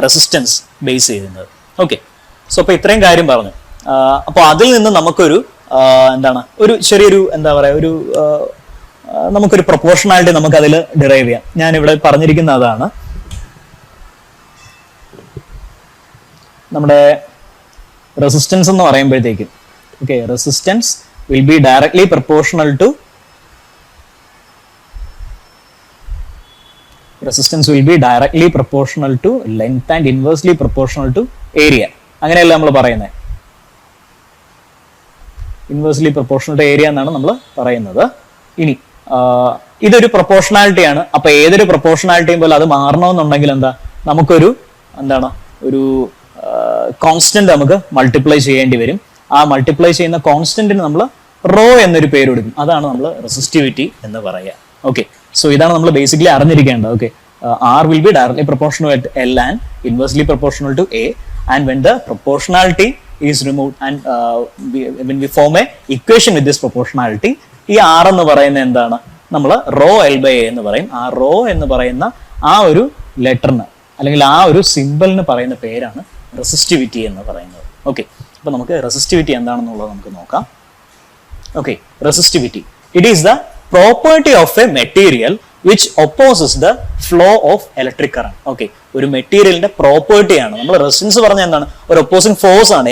റെസിസ്റ്റൻസ് ബേസ് ചെയ്യുന്നത്. ഓക്കെ സോ അപ്പോൾ ഇത്രയും കാര്യം പറഞ്ഞു. അപ്പോൾ അതിൽ നിന്ന് നമുക്കൊരു എന്താണ് ഒരു ചെറിയൊരു എന്താ പറയുക ഒരു നമുക്കൊരു പ്രൊപ്പോർഷണാലിറ്റി നമുക്ക് അതിൽ ഡിറൈവ് ചെയ്യാം. ഞാൻ ഇവിടെ പറഞ്ഞിരിക്കുന്ന അതാണ്. നമ്മുടെ റെസിസ്റ്റൻസ് എന്ന് പറയുമ്പോഴത്തേക്കും. Okay resistance will be directly proportional to resistance will be directly proportional to length and inversely proportional to area അങ്ങനെയല്ല നമ്മൾ പറയുന്നത് ഇൻവേഴ്സ്ലി പ്രപ്പോർഷണൽ ടു ഏരിയ എന്നാണ് നമ്മൾ പറയുന്നത്. ഇനി ഇതൊരു പ്രൊപ്പോർഷണാലിറ്റിയാണ് അപ്പൊ ഏതൊരു പ്രൊപ്പോർഷണാലിറ്റിയും പോലെ അത് മാറണമെന്നുണ്ടെങ്കിൽ എന്താ? നമുക്കൊരു എന്താണ്? ഒരു കോൺസ്റ്റന്റ് നമുക്ക് മൾട്ടിപ്ലൈ ചെയ്യേണ്ടി വരും. ആ മൾട്ടിപ്ലൈ ചെയ്യുന്ന കോൺസ്റ്റന്റിന് നമ്മൾ റോ എന്നൊരു പേര് കൊടുക്കും. അതാണ് നമ്മൾ റെസിസ്റ്റിവിറ്റി എന്ന് പറയുക. ഓക്കെ സോ ഇതാണ് നമ്മൾ ബേസിക്കലി അറിഞ്ഞിരിക്കേണ്ടത്. Okay R will be directly proportional at L and inversely proportional to A and when the proportionality is remove and when we form a equation with this proportionality ഈ ആർ എന്ന് പറയുന്നത് എന്താണ്? നമ്മൾ റോ എൽ ബൈ എ എന്ന് പറയും. ആ റോ എന്ന് പറയുന്ന ആ ഒരു ലെറ്ററിന് അല്ലെങ്കിൽ ആ ഒരു സിമ്പിളിന് പറയുന്ന പേരാണ് റെസിസ്റ്റിവിറ്റി എന്ന് പറയുന്നത്. ഓക്കെ അപ്പോൾ നമുക്ക് റെസിസ്റ്റിവിറ്റി എന്താണെന്നുള്ളത് നമുക്ക് നോക്കാം. Okay resistivity. It is the property of a material which opposes the flow of electric current okay ഒരു മെറ്റീരിയലിന്റെ പ്രോപ്പർട്ടിയാണ് നമ്മൾ റെസിസ്റ്റൻസ് പറഞ്ഞ എന്താണ്? ഒരു ഒപ്പോസിംഗ് ഫോഴ്സ് ആണ്.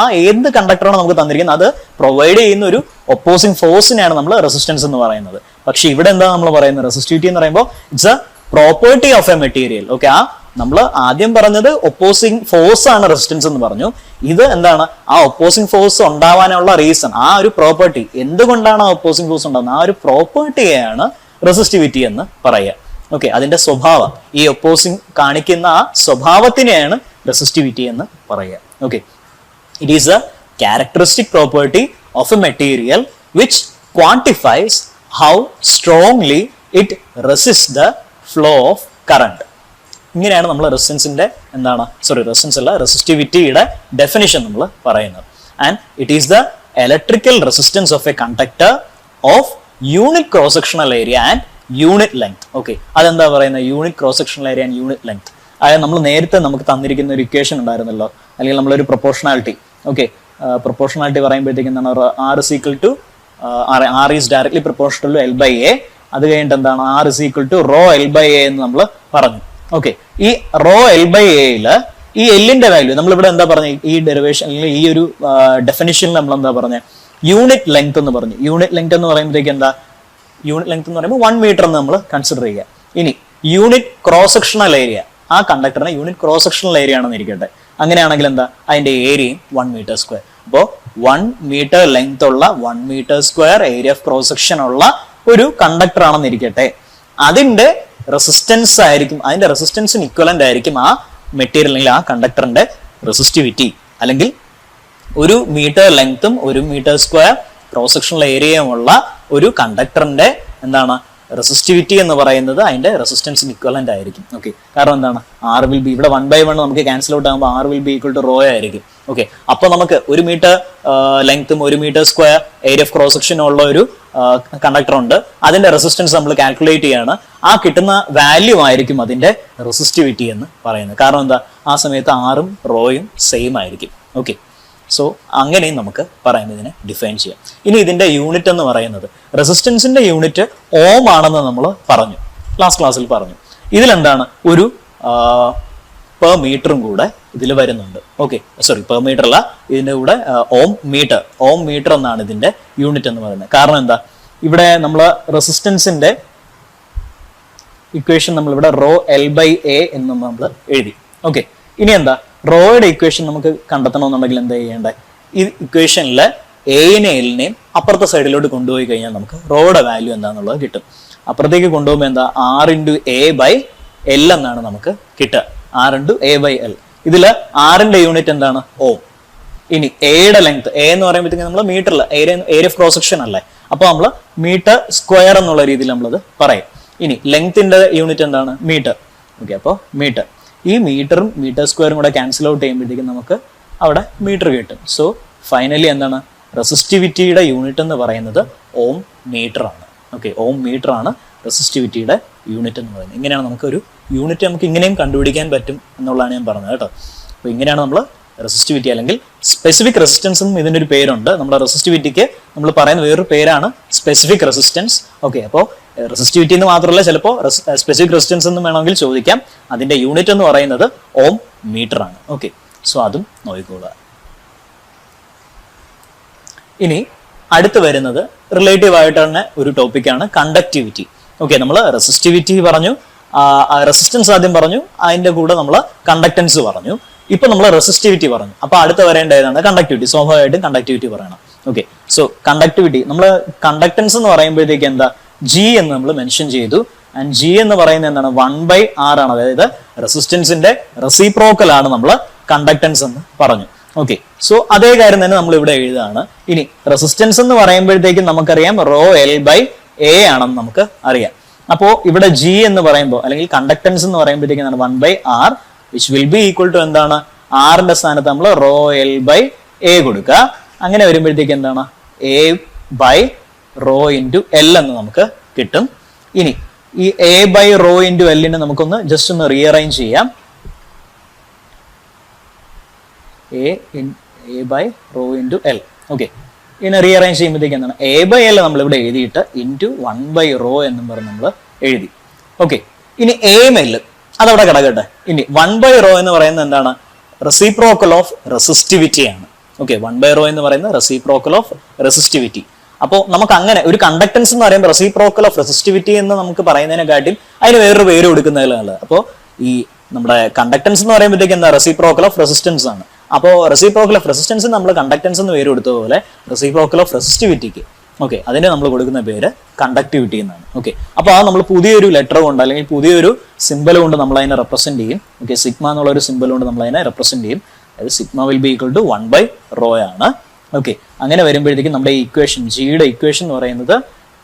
ആ ഏത് കണ്ടക്ടറാണ് നമുക്ക് തന്നിരിക്കുന്നത്? അത് പ്രൊവൈഡ് ചെയ്യുന്ന ഒരു ഒപ്പോസിംഗ് ഫോഴ്സിനെയാണ് നമ്മൾ റെസിസ്റ്റൻസ് എന്ന് പറയുന്നത്. പക്ഷെ ഇവിടെ എന്താ നമ്മൾ പറയുന്നത്? റെസിസ്റ്റിവിറ്റി എന്ന് പറയുമ്പോൾ it's a property of a material okay ആ നമ്മൾ ആദ്യം പറഞ്ഞത് ഒപ്പോസിംഗ് ഫോഴ്സ് ആണ് റെസിസ്റ്റൻസ് എന്ന് പറഞ്ഞു. ഇത് എന്താണ്? ആ ഒപ്പോസിംഗ് ഫോഴ്സ് ഉണ്ടാവാനുള്ള റീസൺ ആ ഒരു പ്രോപ്പർട്ടി എന്തുകൊണ്ടാണ് ആ ഒപ്പോസിംഗ് ഫോഴ്സ് ഉണ്ടാകുന്നത് ആ ഒരു പ്രോപ്പർട്ടിയെയാണ് റെസിസ്റ്റിവിറ്റി എന്ന് പറയുക. ഓക്കെ അതിന്റെ സ്വഭാവം ഈ ഒപ്പോസിംഗ് കാണിക്കുന്ന ആ സ്വഭാവത്തിനെയാണ് റെസിസ്റ്റിവിറ്റി എന്ന് പറയുക. Okay it is a characteristic property of a material which quantifies how strongly it resist the flow of current. ഇങ്ങനെയാണ് നമ്മൾ റെസിസ്റ്റൻസിന്റെ എന്താണ്? സോറി റെസിസ്റ്റൻസ് അല്ല റെസിസ്റ്റിവിറ്റിയുടെ ഡെഫിനിഷൻ നമ്മൾ പറയുന്നത്. And it is the electrical resistance of a conductor of unit cross sectional area and unit length okay അതെന്താ പറയുന്നത്? Unit cross sectional area and unit length അതായത് നമ്മൾ നേരത്തെ നമുക്ക് തന്നിരിക്കുന്ന ഒരു ഇക്വേഷൻ ഉണ്ടായിരുന്നല്ലോ. അല്ലെങ്കിൽ നമ്മളൊരു പ്രൊപ്പോർഷണാലിറ്റി ഓക്കെ പ്രൊപ്പോർഷണാലിറ്റി പറയുമ്പോഴത്തേക്കും എന്താണ്? R is equal to R is directly proportional to L by A അത് കഴിഞ്ഞിട്ട് എന്താണ്? R is equal to rho L by A എന്ന് നമ്മൾ പറഞ്ഞു. ഓക്കെ ഈ റോ എൽ ബൈ എയിൽ ഈ എല്ലിന്റെ വാല്യൂ നമ്മൾ ഇവിടെ എന്താ പറഞ്ഞ? ഈ ഡെറിവേഷൻ അല്ലെങ്കിൽ ഈ ഒരു ഡെഫിനിഷനിൽ നമ്മൾ എന്താ പറഞ്ഞ? യൂണിറ്റ് ലെങ്ത് എന്ന് പറഞ്ഞു. യൂണിറ്റ് ലെങ്ത് എന്ന് പറയുമ്പോഴത്തേക്ക് എന്താ? യൂണിറ്റ് ലെങ്ത് എന്ന് പറയുമ്പോൾ വൺ മീറ്റർ എന്ന് നമ്മൾ കൺസിഡർ ചെയ്യുക. ഇനി യൂണിറ്റ് ക്രോസ് സെക്ഷണൽ ഏരിയ ആ കണ്ടക്ടറിന് യൂണിറ്റ് ക്രോസ് സെക്ഷണൽ ഏരിയ ആണെന്ന് ഇരിക്കട്ടെ. അങ്ങനെയാണെങ്കിൽ എന്താ? അതിന്റെ ഏരിയയും വൺ മീറ്റർ സ്ക്വയർ അപ്പോൾ വൺ മീറ്റർ ലെങ്ത് ഉള്ള one metre square area of cross section ഉള്ള ഒരു കണ്ടക്ടർ ആണെന്ന് ഇരിക്കട്ടെ. അതിന്റെ റെസിസ്റ്റൻസ് ആയിരിക്കും അതിന്റെ റെസിസ്റ്റൻസിന് ഇക്വലന്റ് ആയിരിക്കും ആ മെറ്റീരിയൽ അല്ലെങ്കിൽ ആ കണ്ടക്ടറിന്റെ റെസിസ്റ്റിവിറ്റി അല്ലെങ്കിൽ ഒരു മീറ്റർ ലെങ്ത്തും ഒരു മീറ്റർ സ്ക്വയർ ക്രോസ് സെക്ഷണൽ ഏരിയയുമുള്ള ഒരു കണ്ടക്ടറിന്റെ എന്താണ് റെസിസ്റ്റിവിറ്റി എന്ന് പറയുന്നത് അതിന്റെ റെസിസ്റ്റൻസിന് ഇക്വലന്റ് ആയിരിക്കും. ഓക്കെ കാരണം എന്താണ് ആർ വിൽ ബി ഇവിടെ വൺ ബൈ വൺ നമുക്ക് ക്യാൻസൽ ഔട്ട് ആകുമ്പോൾ R will be equal to rho ആയിരിക്കും. ഓക്കെ അപ്പോൾ നമുക്ക് ഒരു മീറ്റർ ലെങ്ത്തും ഒരു metre square area of cross സെക്ഷനും ഉള്ള ഒരു കണ്ടക്ടർ ഉണ്ട്. അതിന്റെ റെസിസ്റ്റൻസ് നമ്മൾ കാൽക്കുലേറ്റ് ചെയ്യാണ്. ആ കിട്ടുന്ന വാല്യൂ ആയിരിക്കും അതിന്റെ റെസിസ്റ്റിവിറ്റി എന്ന് പറയുന്നത്. കാരണം എന്താ? ആ സമയത്ത് ആറും റോയും സെയിം ആയിരിക്കും. ഓക്കെ സോ അങ്ങനെയും നമുക്ക് പറയുന്നത് ഇതിനെ ഡിഫൈൻ ചെയ്യാം. ഇനി ഇതിന്റെ യൂണിറ്റ് എന്ന് പറയുന്നത് റെസിസ്റ്റൻസിന്റെ യൂണിറ്റ് ഓം ആണെന്ന് നമ്മൾ പറഞ്ഞു. ക്ലാസ് ക്ലാസ്സിൽ പറഞ്ഞു. ഇതിലെന്താണ്? ഒരു പെർ മീറ്ററും കൂടെ ഇതിൽ വരുന്നുണ്ട്. ഓക്കെ സോറി പെർ മീറ്റർ അല്ല. ഇതിന്റെ കൂടെ ഓം മീറ്റർ ഓം മീറ്റർ എന്നാണ് ഇതിന്റെ യൂണിറ്റ് എന്ന് പറയുന്നത്. കാരണം എന്താ? ഇവിടെ നമ്മൾ റെസിസ്റ്റൻസിന്റെ ഇക്വേഷൻ നമ്മൾ ഇവിടെ റോ എൽ ബൈ എ എന്ന് നമ്മൾ എഴുതി. ഓക്കെ ഇനി എന്താ? റോയുടെ ഇക്വേഷൻ നമുക്ക് കണ്ടെത്തണമെന്നുണ്ടെങ്കിൽ എന്താ ചെയ്യേണ്ടത് ഈ ഇക്വേഷനിൽ എയിനെ എല്ലിനെയും അപ്പുറത്തെ സൈഡിലോട്ട് കൊണ്ടുപോയി കഴിഞ്ഞാൽ നമുക്ക് റോയുടെ വാല്യൂ എന്താണെന്നുള്ളത് കിട്ടും. അപ്പുറത്തേക്ക് കൊണ്ടുപോകുമ്പോൾ എന്താ? R into A by L എന്നാണ് നമുക്ക് കിട്ടുക. R into A by L ഇതിൽ ആറിന്റെ യൂണിറ്റ് എന്താണ്? ഓ ഇനി എയുടെ ലെങ്ത് എ എന്ന് പറയുമ്പോഴത്തേക്ക് നമ്മൾ മീറ്ററിൽ area area of cross section അല്ലേ? അപ്പോൾ നമ്മൾ മീറ്റർ സ്ക്വയർ എന്നുള്ള രീതിയിൽ നമ്മളത് പറയും. ഇനി ലെങ്ത്തിന്റെ യൂണിറ്റ് എന്താണ്? മീറ്റർ ഓക്കെ അപ്പോൾ മീറ്റർ ഈ മീറ്ററും മീറ്റർ സ്ക്വയറും കൂടെ ക്യാൻസൽ ഔട്ട് ചെയ്യുമ്പോഴത്തേക്കും നമുക്ക് അവിടെ മീറ്റർ കിട്ടും. സോ ഫൈനലി എന്താണ്? റെസിസ്റ്റിവിറ്റിയുടെ യൂണിറ്റ് എന്ന് പറയുന്നത് ഓം മീറ്റർ ആണ്. ഓക്കെ ഓം മീറ്റർ ആണ് റെസിസ്റ്റിവിറ്റിയുടെ യൂണിറ്റ് എന്ന് പറയുന്നത്. ഇങ്ങനെയാണ് നമുക്ക് ഒരു യൂണിറ്റ് നമുക്ക് ഇങ്ങനെയും കണ്ടുപിടിക്കാൻ പറ്റും എന്നുള്ളതാണ് ഞാൻ പറഞ്ഞത് കേട്ടോ. അപ്പോൾ ഇങ്ങനെയാണ് നമ്മൾ റെസിസ്റ്റിവിറ്റി അല്ലെങ്കിൽ സ്പെസിഫിക് റെസിസ്റ്റൻസ് എന്നും ഇതിന്റെ ഒരു പേരുണ്ട്. നമ്മുടെ റെസിസ്റ്റിവിറ്റിക്ക് നമ്മൾ പറയുന്ന വേറൊരു പേരാണ് സ്പെസിഫിക് റെസിസ്റ്റൻസ് ഓക്കെ അപ്പോൾ റെസിസ്റ്റിവിറ്റി എന്ന് മാത്രമല്ല ചിലപ്പോൾ സ്പെസിഫിക് റെസിസ്റ്റൻസ് എന്ന് വേണമെങ്കിൽ ചോദിക്കാം. അതിന്റെ യൂണിറ്റ് എന്ന് പറയുന്നത് ഓം മീറ്റർ ആണ്. ഓക്കെ സോ അതും നോക്കിക്കോളുക. ഇനി അടുത്ത് വരുന്നത് റിലേറ്റീവ് ആയിട്ട് തന്നെ ഒരു ടോപ്പിക്കാണ് കണ്ടക്ടിവിറ്റി ഓക്കെ നമ്മൾ റെസിസ്റ്റിവിറ്റി പറഞ്ഞു റെസിസ്റ്റൻസ് ആദ്യം പറഞ്ഞു അതിന്റെ കൂടെ നമ്മൾ കണ്ടക്ടൻസ് പറഞ്ഞു. ഇപ്പൊ നമ്മൾ റെസിസ്റ്റിവിറ്റി പറഞ്ഞു. അപ്പൊ അടുത്ത് വരേണ്ട ഏതാണ് കണ്ടക്ടിവിറ്റി സ്വാഭാവികമായിട്ടും കണ്ടക്ടിവിറ്റി പറയണം. ഓക്കെ സോ കണ്ടക്ടിവിറ്റി നമ്മൾ കണ്ടക്ടൻസ് എന്ന് പറയുമ്പോഴത്തേക്ക് എന്താ? ജി എന്ന് നമ്മൾ മെൻഷൻ ചെയ്തു. ആൻഡ് ജി എന്ന് പറയുന്നത് എന്താണ്? വൺ ബൈ ആർ ആണ്. അതായത് റെസിസ്റ്റൻസിന്റെ റെസിപ്രോക്കൽ ആണ് നമ്മൾ കണ്ടക്ടൻസ് എന്ന് പറഞ്ഞു. ഓക്കെ സോ അതേ കാര്യം തന്നെ നമ്മൾ ഇവിടെ എഴുതാണ്. ഇനി റെസിസ്റ്റൻസ് എന്ന് പറയുമ്പോഴത്തേക്കും നമുക്കറിയാം റോ എൽ ബൈ എ ആണെന്ന് നമുക്ക് അറിയാം. അപ്പോൾ ഇവിടെ ജി എന്ന് പറയുമ്പോൾ അല്ലെങ്കിൽ കണ്ടക്ടൻസ് എന്ന് പറയുമ്പോഴത്തേക്കും one by R which will be equal to എന്താണ്? ആറിന്റെ സ്ഥാനത്ത് നമ്മൾ റോ എൽ ബൈ എ കൊടുക്കുക. അങ്ങനെ വരുമ്പോഴത്തേക്ക് എന്താണ്? A by rho into L എന്ന് നമുക്ക് കിട്ടും. ഇനി ഈ എ ബൈ റോ ഇന്റു എല്ലിനെ നമുക്കൊന്ന് ജസ്റ്റ് ഒന്ന് റീഅറേഞ്ച് ചെയ്യാം. A A by rho into L okay ഇതിനെ റീഅറേഞ്ച് ചെയ്യുമ്പോഴത്തേക്ക് എന്താണ്? എ ബൈ എൽ നമ്മൾ ഇവിടെ എഴുതിയിട്ട് ഇന്റു വൺ ബൈ റോ എന്നും പറഞ്ഞ് നമ്മൾ എഴുതി. ഓക്കെ ഇനി എ എൽ അതവിടെ കിടക്കട്ടെ. ഇനി വൺ ബൈ റോ എന്ന് പറയുന്നത് എന്താണ്? റെസിപ്രോക്കൽ ഓഫ് റെസിസ്റ്റിവിറ്റി ആണ്. ഓക്കെ വൺ ബൈ റോ എന്ന് പറയുന്നത് റെസിപ്രോക്കൽ ഓഫ് റെസിസ്റ്റിവിറ്റി അപ്പോൾ നമുക്ക് അങ്ങനെ ഒരു കണ്ടക്ടൻസ് എന്ന് പറയുമ്പോൾ റെസിപ്രോക്കൽ ഓഫ് റെസിസ്റ്റിവിറ്റി എന്ന് നമുക്ക് പറയുന്നതിനെക്കാട്ടിൽ അതിന് വേറൊരു പേര് കൊടുക്കുന്നതിൽ നല്ലത് അപ്പോൾ ഈ നമ്മുടെ കണ്ടക്ടൻസ് എന്ന് പറയുമ്പോഴത്തേക്ക് എന്താ? റെസിപ്രോക്കൽ ഓഫ് റെസിസ്റ്റൻസ് ആണ്. അപ്പോൾ റെസിപ്രോക്കൽ ഓഫ് റെസിസ്റ്റൻസ് നമ്മൾ കണ്ടക്ടൻസ് എന്ന് പേര് കൊടുത്തതുപോലെ റെസിപ്രോക്കൽ ഓഫ് റെസിസ്റ്റിവിറ്റിക്ക് ഓക്കെ അതിന് നമ്മൾ കൊടുക്കുന്ന പേര് കണ്ടക്ടിവിറ്റി എന്നാണ്. ഓക്കെ അപ്പോൾ ആ നമ്മൾ പുതിയൊരു ലെറ്റർ കൊണ്ട് അല്ലെങ്കിൽ പുതിയൊരു സിമ്പൽ കൊണ്ട് നമ്മൾ അതിനെ റെപ്രസെന്റ് ചെയ്യും. ഓക്കെ സിഗ്മ എന്നുള്ള ഒരു സിമ്പൽ കൊണ്ട് നമ്മൾ അതിനെ റെപ്രസെന്റ് ചെയ്യും. അതായത് sigma will be equal to one by rho ആണ്. ഓക്കെ അങ്ങനെ വരുമ്പോഴത്തേക്കും നമ്മുടെ ഇക്വേഷൻ ജിയുടെ ഇക്വേഷൻ എന്ന് പറയുന്നത്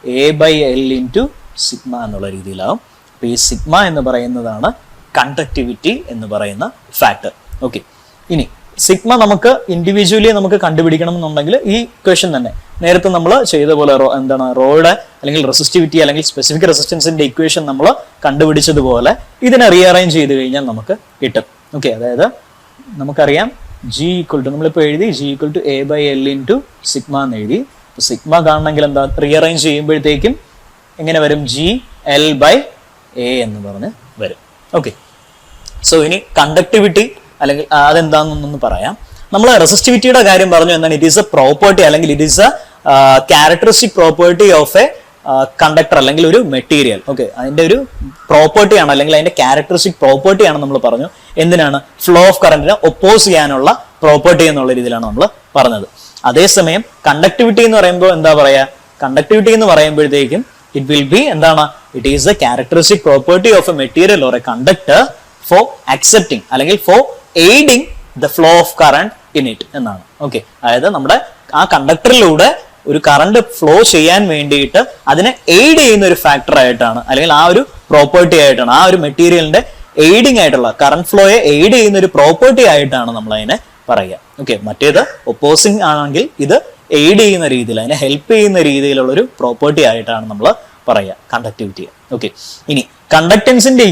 A by L into sigma എന്നുള്ള രീതിയിലാവും. അപ്പോൾ ഈ സിഗ്മ എന്ന് പറയുന്നതാണ് കണ്ടക്ടിവിറ്റി എന്ന് പറയുന്ന ഫാക്ടർ ഓക്കെ ഇനി സിഗ്മ നമുക്ക് ഇൻഡിവിജ്വലി നമുക്ക് കണ്ടുപിടിക്കണം എന്നുണ്ടെങ്കിൽ ഈ ഇക്വേഷൻ തന്നെ. നേരത്തെ നമ്മൾ ചെയ്ത പോലെ റോ എന്താണ് റോയുടെ അല്ലെങ്കിൽ റെസിസ്റ്റിവിറ്റി അല്ലെങ്കിൽ സ്പെസിഫിക് റെസിസ്റ്റൻസിന്റെ ഇക്വേഷൻ നമ്മൾ കണ്ടുപിടിച്ചതുപോലെ ഇതിനെ റീഅറേഞ്ച് ചെയ്ത് കഴിഞ്ഞാൽ നമുക്ക് കിട്ടും. ഓക്കെ അതായത് നമുക്കറിയാം ജി ഈക്വൽ ടു നമ്മളിപ്പോൾ എഴുതി G equal to A by L into sigma എന്ന് എഴുതി. സിഗ്മ കാണണമെങ്കിൽ എന്താ റീഅറേഞ്ച് ചെയ്യുമ്പോഴത്തേക്കും എങ്ങനെ വരും? ജി എൽ ബൈ എ എന്ന് പറഞ്ഞ് വരും. ഓക്കെ സോ ഇനി കണ്ടക്ടിവിറ്റി അല്ലെങ്കിൽ അതെന്താണെന്നൊന്ന് പറയാം. നമ്മൾ റെസിസ്റ്റിവിറ്റിയുടെ കാര്യം പറഞ്ഞു എന്താണ് ഇറ്റ് ഈസ് എ പ്രോപ്പർട്ടി അല്ലെങ്കിൽ it is a characteristic property of a conductor അല്ലെങ്കിൽ ഒരു മെറ്റീരിയൽ ഓക്കെ അതിന്റെ ഒരു പ്രോപ്പർട്ടിയാണ് അല്ലെങ്കിൽ അതിന്റെ ക്യാരക്ടറിസ്റ്റിക് പ്രോപ്പർട്ടിയാണ് നമ്മൾ പറഞ്ഞു. എന്തിനാണ്? ഫ്ലോ ഓഫ് കറന്റിനെ ഒപ്പോസ് ചെയ്യാനുള്ള പ്രോപ്പർട്ടി എന്നുള്ള രീതിയിലാണ് നമ്മൾ പറഞ്ഞത്. അതേസമയം കണ്ടക്ടിവിറ്റി എന്ന് പറയുമ്പോൾ എന്താ പറയുക കണ്ടക്ടിവിറ്റി എന്ന് പറയുമ്പോഴത്തേക്കും ഇറ്റ് വിൽ ബി എന്താണ്? It is a characteristic property of a material or a conductor for accepting അല്ലെങ്കിൽ for aiding the flow of current in it എന്നാണ്. ഓക്കെ അതായത് നമ്മുടെ ആ കണ്ടക്ടറിലൂടെ ഒരു കറണ്ട് ഫ്ലോ ചെയ്യാൻ വേണ്ടിയിട്ട് അതിനെ എയ്ഡ് ചെയ്യുന്ന ഒരു ഫാക്ടർ ആയിട്ടാണ് അല്ലെങ്കിൽ ആ ഒരു പ്രോപ്പർട്ടി ആയിട്ടാണ് ആ ഒരു മെറ്റീരിയലിന്റെ എയ്ഡിങ് ആയിട്ടുള്ള കറണ്ട് ഫ്ലോയെ എയ്ഡ് ചെയ്യുന്ന ഒരു പ്രോപ്പർട്ടി ആയിട്ടാണ് നമ്മൾ അതിനെ പറയുക. ഓക്കെ മറ്റേത് ഒപ്പോസിങ് ആണെങ്കിൽ ഇത് എയ്ഡ് ചെയ്യുന്ന രീതിയിൽ അതിനെ ഹെൽപ്പ് ചെയ്യുന്ന രീതിയിലുള്ള ഒരു പ്രോപ്പർട്ടി ആയിട്ടാണ് നമ്മൾ പറയുക കണ്ടക്ടിവിറ്റി ഓക്കെ ഇനി കണ്ടക്ടൻസിന്റെ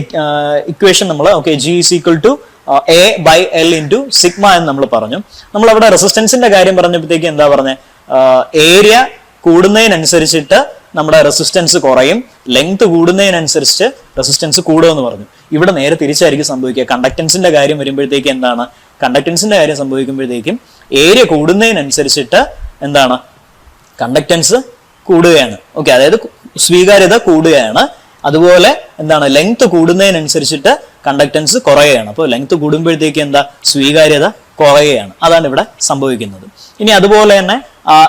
ഇക്വേഷൻ നമ്മൾ okay G is equal to A by L into sigma എന്ന് നമ്മൾ പറഞ്ഞു. നമ്മൾ അവിടെ റെസിസ്റ്റൻസിന്റെ കാര്യം പറഞ്ഞപ്പോഴത്തേക്ക് എന്താ പറഞ്ഞത് ഏരിയ കൂടുന്നതിനനുസരിച്ചിട്ട് നമ്മുടെ റെസിസ്റ്റൻസ് കുറയും. ലെങ്ത് കൂടുന്നതിനനുസരിച്ച് റെസിസ്റ്റൻസ് കൂടുമെന്ന് പറഞ്ഞു. ഇവിടെ നേരെ തിരിച്ചായിരിക്കും സംഭവിക്കുക. കണ്ടക്ടൻസിന്റെ കാര്യം വരുമ്പോഴത്തേക്ക് എന്താണ്? കണ്ടക്ടൻസിന്റെ കാര്യം സംഭവിക്കുമ്പോഴത്തേക്കും ഏരിയ കൂടുന്നതിനനുസരിച്ചിട്ട് എന്താണ്? കണ്ടക്ടൻസ് കൂടുകയാണ്. ഓക്കെ അതായത് സ്വീകാര്യത കൂടുകയാണ്. അതുപോലെ എന്താണ് ലെങ്ത് കൂടുന്നതിനനുസരിച്ചിട്ട് കണ്ടക്ടൻസ് കുറയുകയാണ്. അപ്പോൾ ലെങ്ത് കൂടുമ്പോഴത്തേക്ക് എന്താ സ്വീകാര്യത കുറയുകയാണ്. അതാണ് ഇവിടെ സംഭവിക്കുന്നത്. ഇനി അതുപോലെ തന്നെ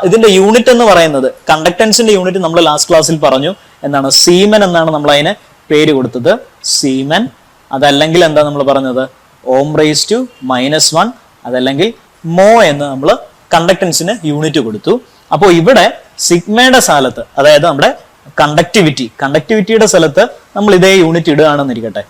ഇതിന്റെ യൂണിറ്റ് എന്ന് പറയുന്നത് കണ്ടക്ടൻസിന്റെ യൂണിറ്റ് നമ്മൾ ലാസ്റ്റ് ക്ലാസ്സിൽ പറഞ്ഞു. എന്താണ് സീമൻ എന്നാണ് നമ്മൾ അതിന് പേര് കൊടുത്തത്. സീമൻ അതല്ലെങ്കിൽ എന്താ നമ്മൾ പറഞ്ഞത്? Ohm raise to minus one അതല്ലെങ്കിൽ മോ എന്ന് നമ്മൾ കണ്ടക്ടൻസിന് യൂണിറ്റ് കൊടുത്തു. അപ്പോൾ ഇവിടെ സിഗ്മയുടെ സ്ഥലത്ത് അതായത് നമ്മുടെ കണ്ടക്ടിവിറ്റി. കണ്ടക്ടിവിറ്റിയുടെ സ്ഥലത്ത് നമ്മൾ ഇതേ യൂണിറ്റ് ഇടുകയാണെന്നിരിക്കട്ടെ.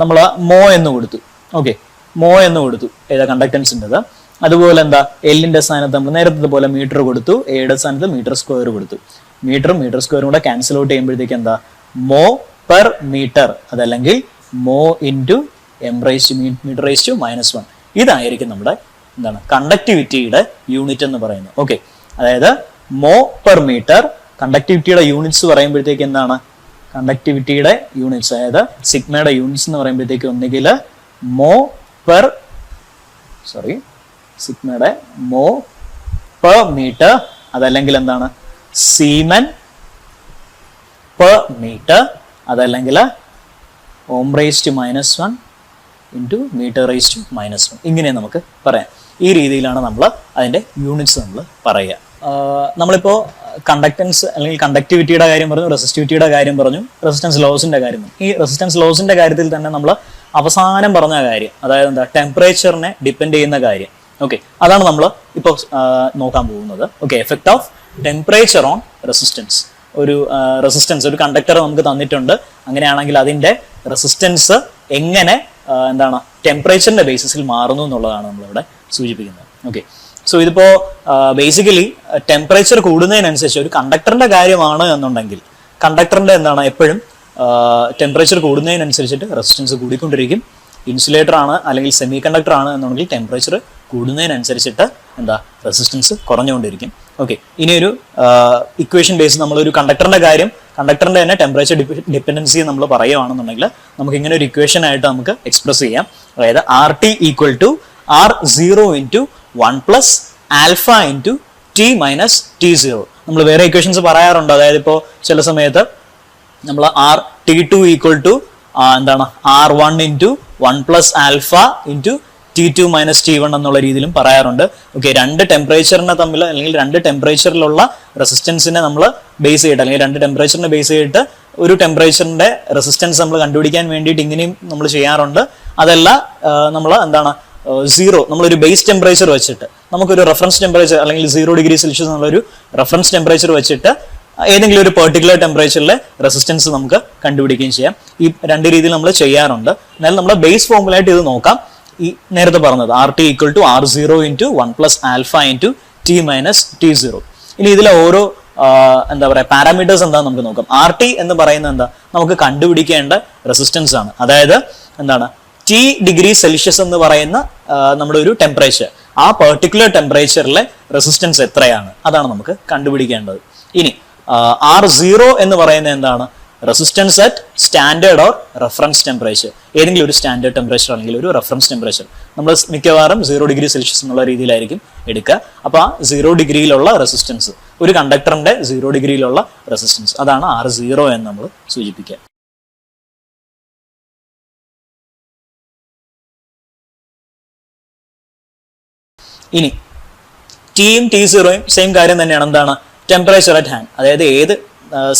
നമ്മൾ മോ എന്ന് കൊടുത്തു. ഓക്കെ മോ എന്ന് കൊടുത്തു. ഏതാ കണ്ടക്ടൻസിന്റെത് അതുപോലെ എന്താ? എല്ലിന്റെ സ്ഥാനത്ത് നമ്മൾ നേരത്തെ പോലെ മീറ്റർ കൊടുത്തു. എയുടെ സ്ഥാനത്ത് മീറ്റർ സ്ക്വയർ കൊടുത്തു. മീറ്ററും മീറ്റർ സ്ക്വയറും കൂടെ ക്യാൻസൽ ഔട്ട് ചെയ്യുമ്പോഴത്തേക്ക് എന്താ? മോ പെർ മീറ്റർ അതല്ലെങ്കിൽ mho into M raise metre raise to minus one ഇതായിരിക്കും നമ്മുടെ എന്താണ്? കണ്ടക്ടിവിറ്റിയുടെ യൂണിറ്റ് എന്ന് പറയുന്നത്. ഓക്കെ അതായത് മോ പെർ മീറ്റർ കണ്ടക്ടിവിറ്റിയുടെ യൂണിറ്റ്സ് പറയുമ്പോഴത്തേക്ക് എന്താണ്? കണ്ടക്ടിവിറ്റിയുടെ യൂണിറ്റ്സ് അതായത് സിഗ്മയുടെ യൂണിറ്റ്സ് എന്ന് പറയുമ്പോഴത്തേക്ക് ഒന്നുകിൽ മോ പെർ സോറി സിഗ്മയുടെ മോ പെർ മീറ്റർ അതല്ലെങ്കിൽ എന്താണ്? സീമൻ പെർ മീറ്റർ അതല്ലെങ്കിൽ ohm raise to minus one into metre raise to minus one ഇങ്ങനെ നമുക്ക് പറയാം. ഈ രീതിയിലാണ് നമ്മൾ അതിന്റെ യൂണിറ്റ്സ് നമ്മൾ പറയുക. നമ്മളിപ്പോൾ കണ്ടക്ടൻസ് അല്ലെങ്കിൽ കണ്ടക്ടിവിറ്റിയുടെ കാര്യം പറഞ്ഞു റെസിസ്റ്റിവിറ്റിയുടെ കാര്യം പറഞ്ഞു റെസിസ്റ്റൻസ് ലോസിന്റെ കാര്യം പറഞ്ഞു. ഈ റെസിസ്റ്റൻസ് ലോസിന്റെ കാര്യത്തിൽ തന്നെ നമ്മൾ അവസാനം പറഞ്ഞ കാര്യം അതായത് എന്താ ടെമ്പറേച്ചറിനെ ഡിപ്പെൻഡ് ചെയ്യുന്ന കാര്യം. ഓക്കെ അതാണ് നമ്മൾ ഇപ്പോൾ നോക്കാൻ പോകുന്നത്. Okay effect of temperature on resistance ഒരു റെസിസ്റ്റൻസ് ഒരു കണ്ടക്ടർ നമുക്ക് തന്നിട്ടുണ്ട്. അങ്ങനെയാണെങ്കിൽ അതിന്റെ റെസിസ്റ്റൻസ് എങ്ങനെ എന്താണ് ടെമ്പറേച്ചറിന്റെ ബേസിസിൽ മാറുന്നു എന്നുള്ളതാണ് നമ്മളിവിടെ സൂചിപ്പിക്കുന്നത്. ഓക്കെ സോ ഇതിപ്പോ ബേസിക്കലി ടെമ്പറേച്ചർ കൂടുന്നതിനനുസരിച്ച് ഒരു കണ്ടക്ടറിന്റെ കാര്യമാണ് എന്നുണ്ടെങ്കിൽ കണ്ടക്ടറിന്റെ എന്താണ് എപ്പോഴും ടെമ്പറേച്ചർ കൂടുന്നതിനനുസരിച്ചിട്ട് റെസിസ്റ്റൻസ് കൂടിക്കൊണ്ടിരിക്കും. ഇൻസുലേറ്റർ ആണ് അല്ലെങ്കിൽ സെമി കണ്ടക്ടർ ആണ് എന്നുണ്ടെങ്കിൽ ടെമ്പറേച്ചർ കൂടുന്നതിനനുസരിച്ചിട്ട് എന്താ റെസിസ്റ്റൻസ് കുറഞ്ഞുകൊണ്ടിരിക്കും. ഓക്കെ ഇനി ഒരു ഇക്വേഷൻ ബേസ് നമ്മളൊരു കണ്ടക്ടറിന്റെ കാര്യം കണ്ടക്ടറിന്റെ തന്നെ ടെമ്പറേച്ചർ ഡിപ്പെൻഡൻസി നമ്മൾ പറയുകയാണെന്നുണ്ടെങ്കിൽ നമുക്ക് ഇങ്ങനെ ഒരു ഇക്വേഷൻ ആയിട്ട് നമുക്ക് എക്സ്പ്രസ് ചെയ്യാം. അതായത് R T equal to R zero into one plus alpha into T minus T zero. നമ്മൾ വേറെ ഇക്വേഷൻസ് പറയാറുണ്ട്. അതായത് ഇപ്പോൾ ചില സമയത്ത് നമ്മൾ R T two equal to എന്താണ്? R one into one plus alpha into T two minus T one എന്നുള്ള രീതിയിലും പറയാറുണ്ട്. ഓക്കെ രണ്ട് ടെമ്പറേച്ചറിനെ തമ്മിൽ അല്ലെങ്കിൽ രണ്ട് ടെമ്പറേച്ചറിലുള്ള റെസിസ്റ്റൻസിനെ നമ്മൾ ബേസ് ചെയ്തിട്ട് അല്ലെങ്കിൽ രണ്ട് ടെമ്പറേച്ചറിനെ ബേസ് ചെയ്തിട്ട് ഒരു ടെമ്പറേച്ചറിന്റെ റെസിസ്റ്റൻസ് നമ്മൾ കണ്ടുപിടിക്കാൻ വേണ്ടിയിട്ട് ഇങ്ങനെയും നമ്മൾ ചെയ്യാറുണ്ട്. അതല്ല നമ്മൾ എന്താണ്? സീറോ നമ്മളൊരു ബേസ് ടെമ്പറേച്ചർ വെച്ചിട്ട് നമുക്കൊരു റെഫറൻസ് ടെമ്പറേച്ചർ അല്ലെങ്കിൽ സീറോ ഡിഗ്രി സെൽഷ്യസ് എന്നുള്ളൊരു റെഫറൻസ് ടെമ്പറേച്ചർ വെച്ചിട്ട് ഏതെങ്കിലും ഒരു പെർട്ടിക്കുലർ ടെമ്പറേച്ചറിലെ റെസിസ്റ്റൻസ് നമുക്ക് കണ്ടുപിടിക്കുകയും ചെയ്യാം. ഈ രണ്ട് രീതിയിൽ നമ്മൾ ചെയ്യാറുണ്ട്. എന്നാൽ നമ്മൾ ബേസ് ഫോമുലായിട്ട് ഇത് നോക്കാം. ഈ നേരത്തെ പറഞ്ഞത് R T equal to R zero into one plus alpha into T minus T zero ഇനി ഇതിലെ ഓരോ എന്താ പറയുക പാരാമീറ്റേഴ്സ് എന്താണെന്ന് നമുക്ക് നോക്കാം. ആർ ടി എന്ന് പറയുന്നത് എന്താ? നമുക്ക് കണ്ടുപിടിക്കേണ്ട റെസിസ്റ്റൻസ് ആണ്. അതായത് എന്താണ്? ടി ഡിഗ്രി സെൽഷ്യസ് എന്ന് പറയുന്ന നമ്മുടെ ഒരു ടെമ്പറേച്ചർ ആ പെർട്ടിക്കുലർ ടെമ്പറേച്ചറിലെ റെസിസ്റ്റൻസ് എത്രയാണ്? അതാണ് നമുക്ക് കണ്ടുപിടിക്കേണ്ടത്. ഇനി ആർ സീറോ എന്ന് പറയുന്നത് എന്താണ്? Resistance at standard or reference temperature ഏതെങ്കിലും ഒരു സ്റ്റാൻഡേർഡ് ടെമ്പറേച്ചർ അല്ലെങ്കിൽ ഒരു റെഫറൻസ് ടെമ്പറേച്ചർ നമ്മൾ മിക്കവാറും സീറോ ഡിഗ്രി സെൽഷ്യസ് എന്നുള്ള രീതിയിലായിരിക്കും എടുക്കുക. അപ്പോൾ ആ സീറോ ഡിഗ്രിയിലുള്ള റെസിസ്റ്റൻസ് ഒരു കണ്ടക്ടറിന്റെ സീറോ ഡിഗ്രിയിലുള്ള റെസിസ്റ്റൻസ് അതാണ് ആർ സീറോ എന്ന് നമ്മൾ സൂചിപ്പിക്കുക. ഇനി ടിയും ടി സീറോയും സെയിം കാര്യം തന്നെയാണ്. എന്താണ്? ടെമ്പറേച്ചർ അറ്റ് ഹാൻഡ് അതായത് ഏത്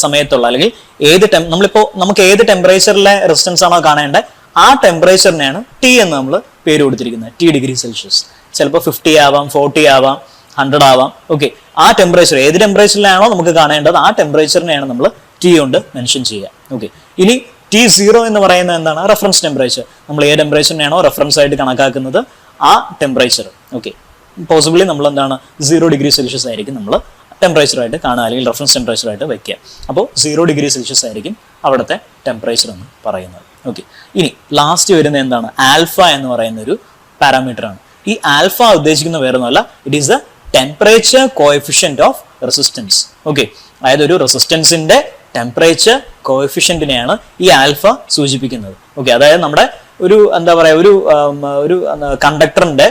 സമയത്തുള്ള അല്ലെങ്കിൽ ഏത് ടെം നമ്മളിപ്പോൾ നമുക്ക് ഏത് ടെമ്പറേച്ചറിലെ റെസിസ്റ്റൻസ് ആണോ കാണേണ്ടത് ആ ടെമ്പറേച്ചറിനെയാണ് ടി എന്ന് നമ്മൾ പേര് കൊടുത്തിരിക്കുന്നത്. ടി ഡിഗ്രി സെൽഷ്യസ് ചിലപ്പോൾ ഫിഫ്റ്റി ആവാം ഫോർട്ടി ആവാം ഹൺഡ്രഡ് ആവാം. ഓക്കെ ആ ടെമ്പറേച്ചർ ഏത് ടെമ്പറേച്ചറിലാണോ നമുക്ക് കാണേണ്ടത് ആ ടെമ്പറേച്ചറിനെയാണ് നമ്മൾ ടി കൊണ്ട് മെൻഷൻ ചെയ്യുക. ഓക്കെ ഇനി ടി സീറോ എന്ന് പറയുന്നത് എന്താണ്? റെഫറൻസ് ടെമ്പറേച്ചർ നമ്മൾ ഏത് ടെമ്പറേച്ചറിനെയാണോ റെഫറൻസ് ആയിട്ട് കണക്കാക്കുന്നത് ആ ടെമ്പറേച്ചർ ഓക്കെ പോസിബിളി നമ്മൾ എന്താണ് സീറോ ഡിഗ്രി സെൽഷ്യസ് ആയിരിക്കും നമ്മൾ ടെമ്പറേച്ചറായിട്ട് കാണുക അല്ലെങ്കിൽ റെഫറൻസ് ടെമ്പറേച്ചറായിട്ട് വയ്ക്കുക അപ്പോൾ സീറോ ഡിഗ്രി സെൽഷ്യസ് ആയിരിക്കും അവിടുത്തെ ടെമ്പറേച്ചർ എന്ന് പറയുന്നത്. ഓക്കെ ഇനി ലാസ്റ്റ് വരുന്ന എന്താണ്? ആൽഫ എന്ന് പറയുന്ന ഒരു പാരാമീറ്റർ ആണ്. ഈ ആൽഫ ഉദ്ദേശിക്കുന്ന വേറെ ഒന്നുമല്ല it is the temperature coefficient of resistance okay അതായത് ഒരു റെസിസ്റ്റൻസിന്റെ ടെമ്പറേച്ചർ കോഎഫിഷ്യന്റിനെയാണ് ഈ ആൽഫ സൂചിപ്പിക്കുന്നത്. ഓക്കെ അതായത് നമ്മുടെ ഒരു എന്താ പറയുക ഒരു ഒരു കണ്ടക്ടറിന്റെ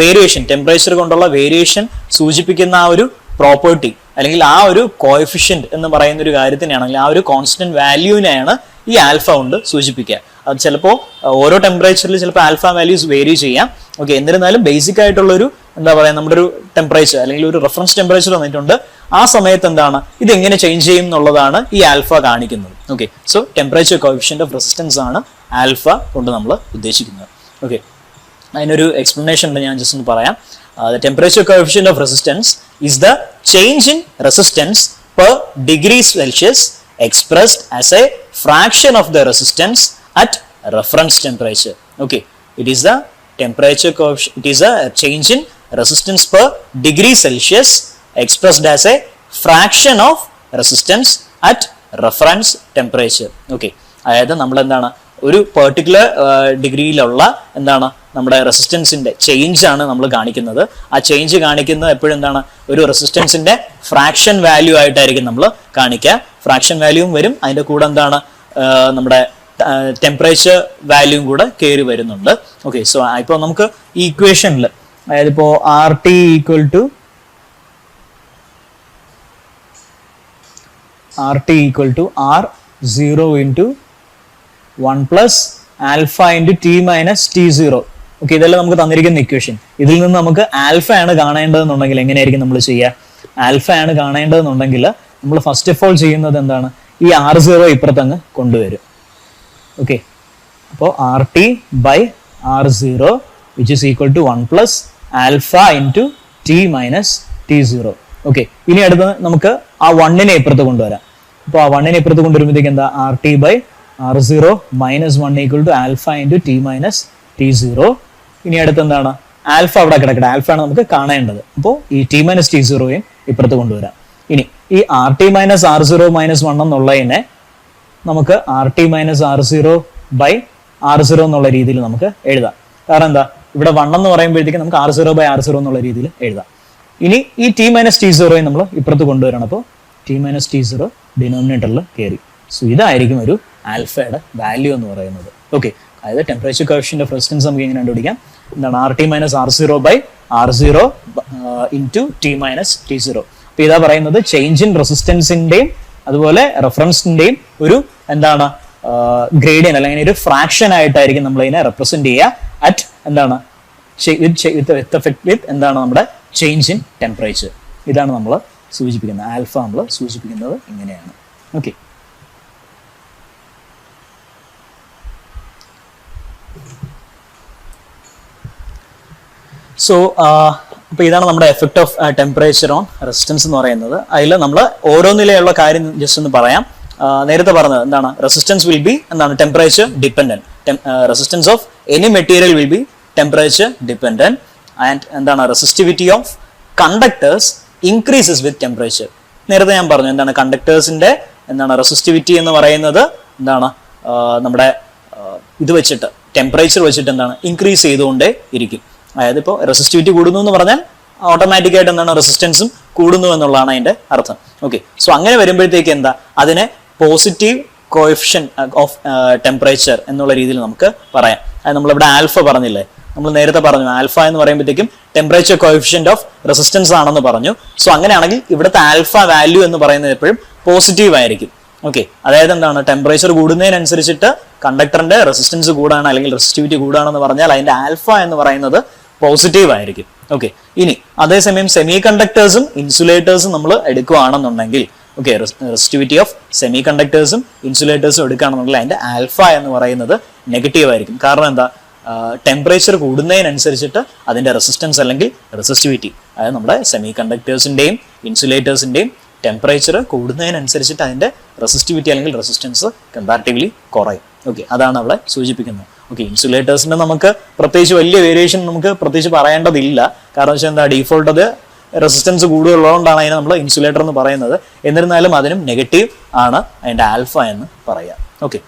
വേരിയേഷൻ ടെമ്പറേച്ചർ കൊണ്ടുള്ള വേരിയേഷൻ സൂചിപ്പിക്കുന്ന ആ ഒരു പ്രോപ്പർട്ടി അല്ലെങ്കിൽ ആ ഒരു കോഎഫിഷ്യന്റ് എന്ന് പറയുന്ന ഒരു കാര്യത്തിനെയാണ് അല്ലെങ്കിൽ ആ ഒരു കോൺസ്റ്റന്റ് വാല്യൂവിനെയാണ് ഈ ആൽഫ കൊണ്ട് സൂചിപ്പിക്കുക. അത് ചിലപ്പോൾ ഓരോ ടെമ്പറേച്ചറിൽ ചിലപ്പോൾ ആൽഫ വാല്യൂസ് വേരി ചെയ്യാം. ഓക്കെ എന്നിരുന്നാലും ബേസിക് ആയിട്ടുള്ള ഒരു എന്താ പറയുക നമ്മുടെ ഒരു ടെമ്പറേച്ചർ അല്ലെങ്കിൽ ഒരു റെഫറൻസ് ടെമ്പറേച്ചർ വന്നിട്ടുണ്ട്. ആ സമയത്ത് എന്താണ്? ഇത് എങ്ങനെ ചേഞ്ച് ചെയ്യും എന്നുള്ളതാണ് ഈ ആൽഫ കാണിക്കുന്നത്. Okay so temperature coefficient of resistance ആണ് ആൽഫ കൊണ്ട് നമ്മൾ ഉദ്ദേശിക്കുന്നത്. ഓക്കെ അതിനൊരു എക്സ്പ്ലനേഷൻ ഉണ്ട് ഞാൻ ജസ്റ്റ് ഒന്ന് പറയാം. The temperature coefficient of resistance is the change in resistance per degree Celsius expressed as a fraction of the resistance at reference temperature okay it is the temperature coefficient it is the change in resistance per degree Celsius expressed as a fraction of resistance at reference temperature okay അതായത് നമ്മൾ എന്താണ് ഒരു പെർട്ടിക്കുലർ ഡിഗ്രിയിലുള്ള എന്താണ്? നമ്മുടെ റെസിസ്റ്റൻസിന്റെ ചേഞ്ച് ആണ് നമ്മൾ കാണിക്കുന്നത്. ആ ചേഞ്ച് കാണിക്കുന്നത് എപ്പോഴും എന്താണ്? ഒരു റെസിസ്റ്റൻസിന്റെ ഫ്രാക്ഷൻ വാല്യൂ ആയിട്ടായിരിക്കും നമ്മൾ കാണിക്കുക. ഫ്രാക്ഷൻ വാല്യൂവും വരും. അതിന്റെ കൂടെ എന്താണ്? നമ്മുടെ ടെമ്പറേച്ചർ വാല്യൂവും കൂടെ കയറി വരുന്നുണ്ട്. ഓക്കെ സോ ഇപ്പോൾ നമുക്ക് ഈക്വേഷനിൽ അതായത് ഇപ്പോൾ R T equal to R T equal to R zero into one plus alpha into T minus T zero okay ഇതെല്ലാം നമുക്ക് തന്നിരിക്കുന്ന ഇക്വേഷൻ ഇതിൽ നിന്ന് നമുക്ക് ആൽഫ ആണ് കാണേണ്ടതെന്നുണ്ടെങ്കിൽ എങ്ങനെയായിരിക്കും നമ്മൾ ചെയ്യുക ആൽഫ ആണ് കാണേണ്ടതെന്നുണ്ടെങ്കിൽ നമ്മൾ ഫസ്റ്റ് ഓഫ് ഓൾ ചെയ്യുന്നത് എന്താണ്? ഈ ആർ സീറോ ഇപ്പുറത്തങ്ങ് കൊണ്ടുവരും. ഓക്കെ അപ്പോൾ R T by R zero which is equal to one plus alpha into T minus T zero okay ഇനി അടുത്ത് നമുക്ക് ആ വണ്ണിനെ ഇപ്പുറത്ത് കൊണ്ടുവരാം. അപ്പോൾ ആ വണ്ണിനെ ഇപ്പുറത്ത് കൊണ്ടുവരുമ്പോഴത്തേക്ക് എന്താ? R T by R zero minus one equal to alpha into T minus T zero ഇനി അടുത്ത് എന്താണ് ആൽഫ അവിടെ കിടക്കട്ടെ. ആണ് നമുക്ക് കാണേണ്ടത്. അപ്പോൾ ഈ ടി മൈനസ് ടി സീറോയും ഇപ്പുറത്ത് കൊണ്ടുവരാം. ഇനി ഈ R T minus R zero minus one എന്നുള്ളതിനെ നമുക്ക് R T minus R zero by R zero എന്നുള്ള രീതിയിൽ നമുക്ക് എഴുതാം. കാരണം എന്താ? ഇവിടെ വൺ എന്ന് പറയുമ്പോഴത്തേക്കും നമുക്ക് R zero by R zero എന്നുള്ള രീതിയിൽ എഴുതാം. ഇനി ഈ ടി മൈനസ് ടി സീറോയും നമ്മൾ ഇപ്പുറത്ത് കൊണ്ടുവരണം. അപ്പോൾ ടി മൈനസ് ടി സീറോ ഡിനോമിനേറ്ററിൽ കയറി. സോ ഇതായിരിക്കും ഒരു ആൽഫയുടെ വാല്യൂ എന്ന് പറയുന്നത്. ഓക്കെ അതായത് ടെമ്പറേച്ചർ കോഫിഷ്യന്റെ റെസിസ്റ്റൻസ് നമുക്ക് എങ്ങനെ കണ്ടുപിടിക്കാം? എന്താണ്? R T minus R zero by R zero into T minus T zero അപ്പൊ ഇതാ പറയുന്നത് ചേഞ്ച് ഇൻ റെസിസ്റ്റൻസിന്റെയും അതുപോലെ റെഫറൻസിന്റെയും ഒരു എന്താണ് ഗ്രേഡിയൻ അല്ലെങ്കിൽ ഒരു ഫ്രാക്ഷൻ ആയിട്ടായിരിക്കും നമ്മൾ ഇതിനെ റെപ്രസെന്റ് ചെയ്യുക അറ്റ് എന്താണ് വിത്ത് വിത്ത് എന്താണ് നമ്മുടെ ചേഞ്ച് ഇൻ ടെമ്പറേച്ചർ ഇതാണ് നമ്മൾ സൂചിപ്പിക്കുന്നത്. ആൽഫ നമ്മൾ സൂചിപ്പിക്കുന്നത് ഇങ്ങനെയാണ്. ഓക്കെ സോ അപ്പോൾ ഇതാണ് നമ്മുടെ effect of temperature on resistance എന്ന് പറയുന്നത്. അതിൽ നമ്മൾ ഓരോന്നിലെയുള്ള കാര്യം ജസ്റ്റ് ഒന്ന് പറയാം. നേരത്തെ പറഞ്ഞത് എന്താണ്? റെസിസ്റ്റൻസ് വിൽ ബി എന്താണ്? Temperature dependent resistance of any material will be temperature dependent and എന്താണ്? Resistivity of conductors increases with temperature നേരത്തെ ഞാൻ പറഞ്ഞു എന്താണ്? കണ്ടക്ടേഴ്സിന്റെ എന്താണ്? റെസിസ്റ്റിവിറ്റി എന്ന് പറയുന്നത് എന്താണ്? നമ്മുടെ ഇത് വെച്ചിട്ട് ടെമ്പറേച്ചർ വെച്ചിട്ട് എന്താണ്? ഇൻക്രീസ് ചെയ്തുകൊണ്ടേ ഇരിക്കും. അതായത് ഇപ്പോൾ റെസിസ്റ്റിവിറ്റി കൂടുന്നു എന്ന് പറഞ്ഞാൽ ഓട്ടോമാറ്റിക്കായിട്ട് എന്താണ് റെസിസ്റ്റൻസും കൂടുന്നു എന്നുള്ളതാണ് അതിന്റെ അർത്ഥം. ഓക്കെ സോ അങ്ങനെ വരുമ്പോഴത്തേക്ക് എന്താ? അതിനെ പോസിറ്റീവ് കോഎഫിഷ്യൻ ഓഫ് ടെമ്പറേച്ചർ എന്നുള്ള രീതിയിൽ നമുക്ക് പറയാം. അത് നമ്മളിവിടെ ആൽഫ പറഞ്ഞില്ലേ? നമ്മൾ നേരത്തെ പറഞ്ഞു ആൽഫ എന്ന് പറയുമ്പോഴത്തേക്കും ടെമ്പറേച്ചർ കോഎഫിഷ്യന്റ് ഓഫ് റെസിസ്റ്റൻസ് ആണെന്ന് പറഞ്ഞു. സോ അങ്ങനെയാണെങ്കിൽ ഇവിടുത്തെ ആൽഫ വാല്യൂ എന്ന് പറയുന്നത് എപ്പോഴും പോസിറ്റീവ് ആയിരിക്കും. ഓക്കെ അതായത് എന്താണ്? ടെമ്പറേച്ചർ കൂടുന്നതിനനുസരിച്ചിട്ട് കണ്ടക്ടറിന്റെ റെസിസ്റ്റൻസ് കൂടാണ് അല്ലെങ്കിൽ റെസിസ്റ്റിവിറ്റി കൂടാണെന്ന് പറഞ്ഞാൽ അതിന്റെ ആൽഫ എന്ന് പറയുന്നത് പോസിറ്റീവ് ആയിരിക്കും ഓക്കെ ഇനി അതേസമയം സെമി കണ്ടക്ടേഴ്സും ഇൻസുലേറ്റേഴ്സും നമ്മൾ എടുക്കുകയാണെന്നുണ്ടെങ്കിൽ ഓക്കെ റെസിസ്റ്റിവിറ്റി ഓഫ് സെമി കണ്ടക്ടേഴ്സും ഇൻസുലേറ്റേഴ്സും എടുക്കുകയാണെന്നുണ്ടെങ്കിൽ അതിന്റെ ആൽഫ എന്ന് പറയുന്നത് നെഗറ്റീവ് ആയിരിക്കും. കാരണം എന്താ? ടെമ്പറേച്ചർ കൂടുന്നതിനനുസരിച്ചിട്ട് അതിന്റെ റെസിസ്റ്റൻസ് അല്ലെങ്കിൽ റെസിസ്റ്റിവിറ്റി അതായത് നമ്മുടെ സെമി കണ്ടക്ടേഴ്സിന്റെയും ഇൻസുലേറ്റേഴ്സിന്റെയും ടെമ്പറേച്ചർ കൂടുന്നതിനനുസരിച്ചിട്ട് അതിന്റെ റെസിസ്റ്റിവിറ്റി അല്ലെങ്കിൽ റെസിസ്റ്റൻസ് കമ്പാരിറ്റീവ്ലി കുറയും. ഓക്കെ അതാണ് അവിടെ സൂചിപ്പിക്കുന്നത്. ഓക്കെ ഇൻസുലേറ്റേഴ്സിന് നമുക്ക് പ്രത്യേകിച്ച് വലിയ വേരിയേഷൻ നമുക്ക് പ്രത്യേകിച്ച് പറയേണ്ടതില്ല. കാരണം വെച്ചാൽ എന്താ ഡീഫോൾട്ട് അത് റെസിസ്റ്റൻസ് കൂടുതലുള്ളതുകൊണ്ടാണ് അതിനെ നമ്മൾ ഇൻസുലേറ്റർ എന്ന് പറയുന്നത്. എന്നിരുന്നാലും അതിനും നെഗറ്റീവ് ആണ് അതിന്റെ ആൽഫ എന്ന് പറയുക ഓക്കെ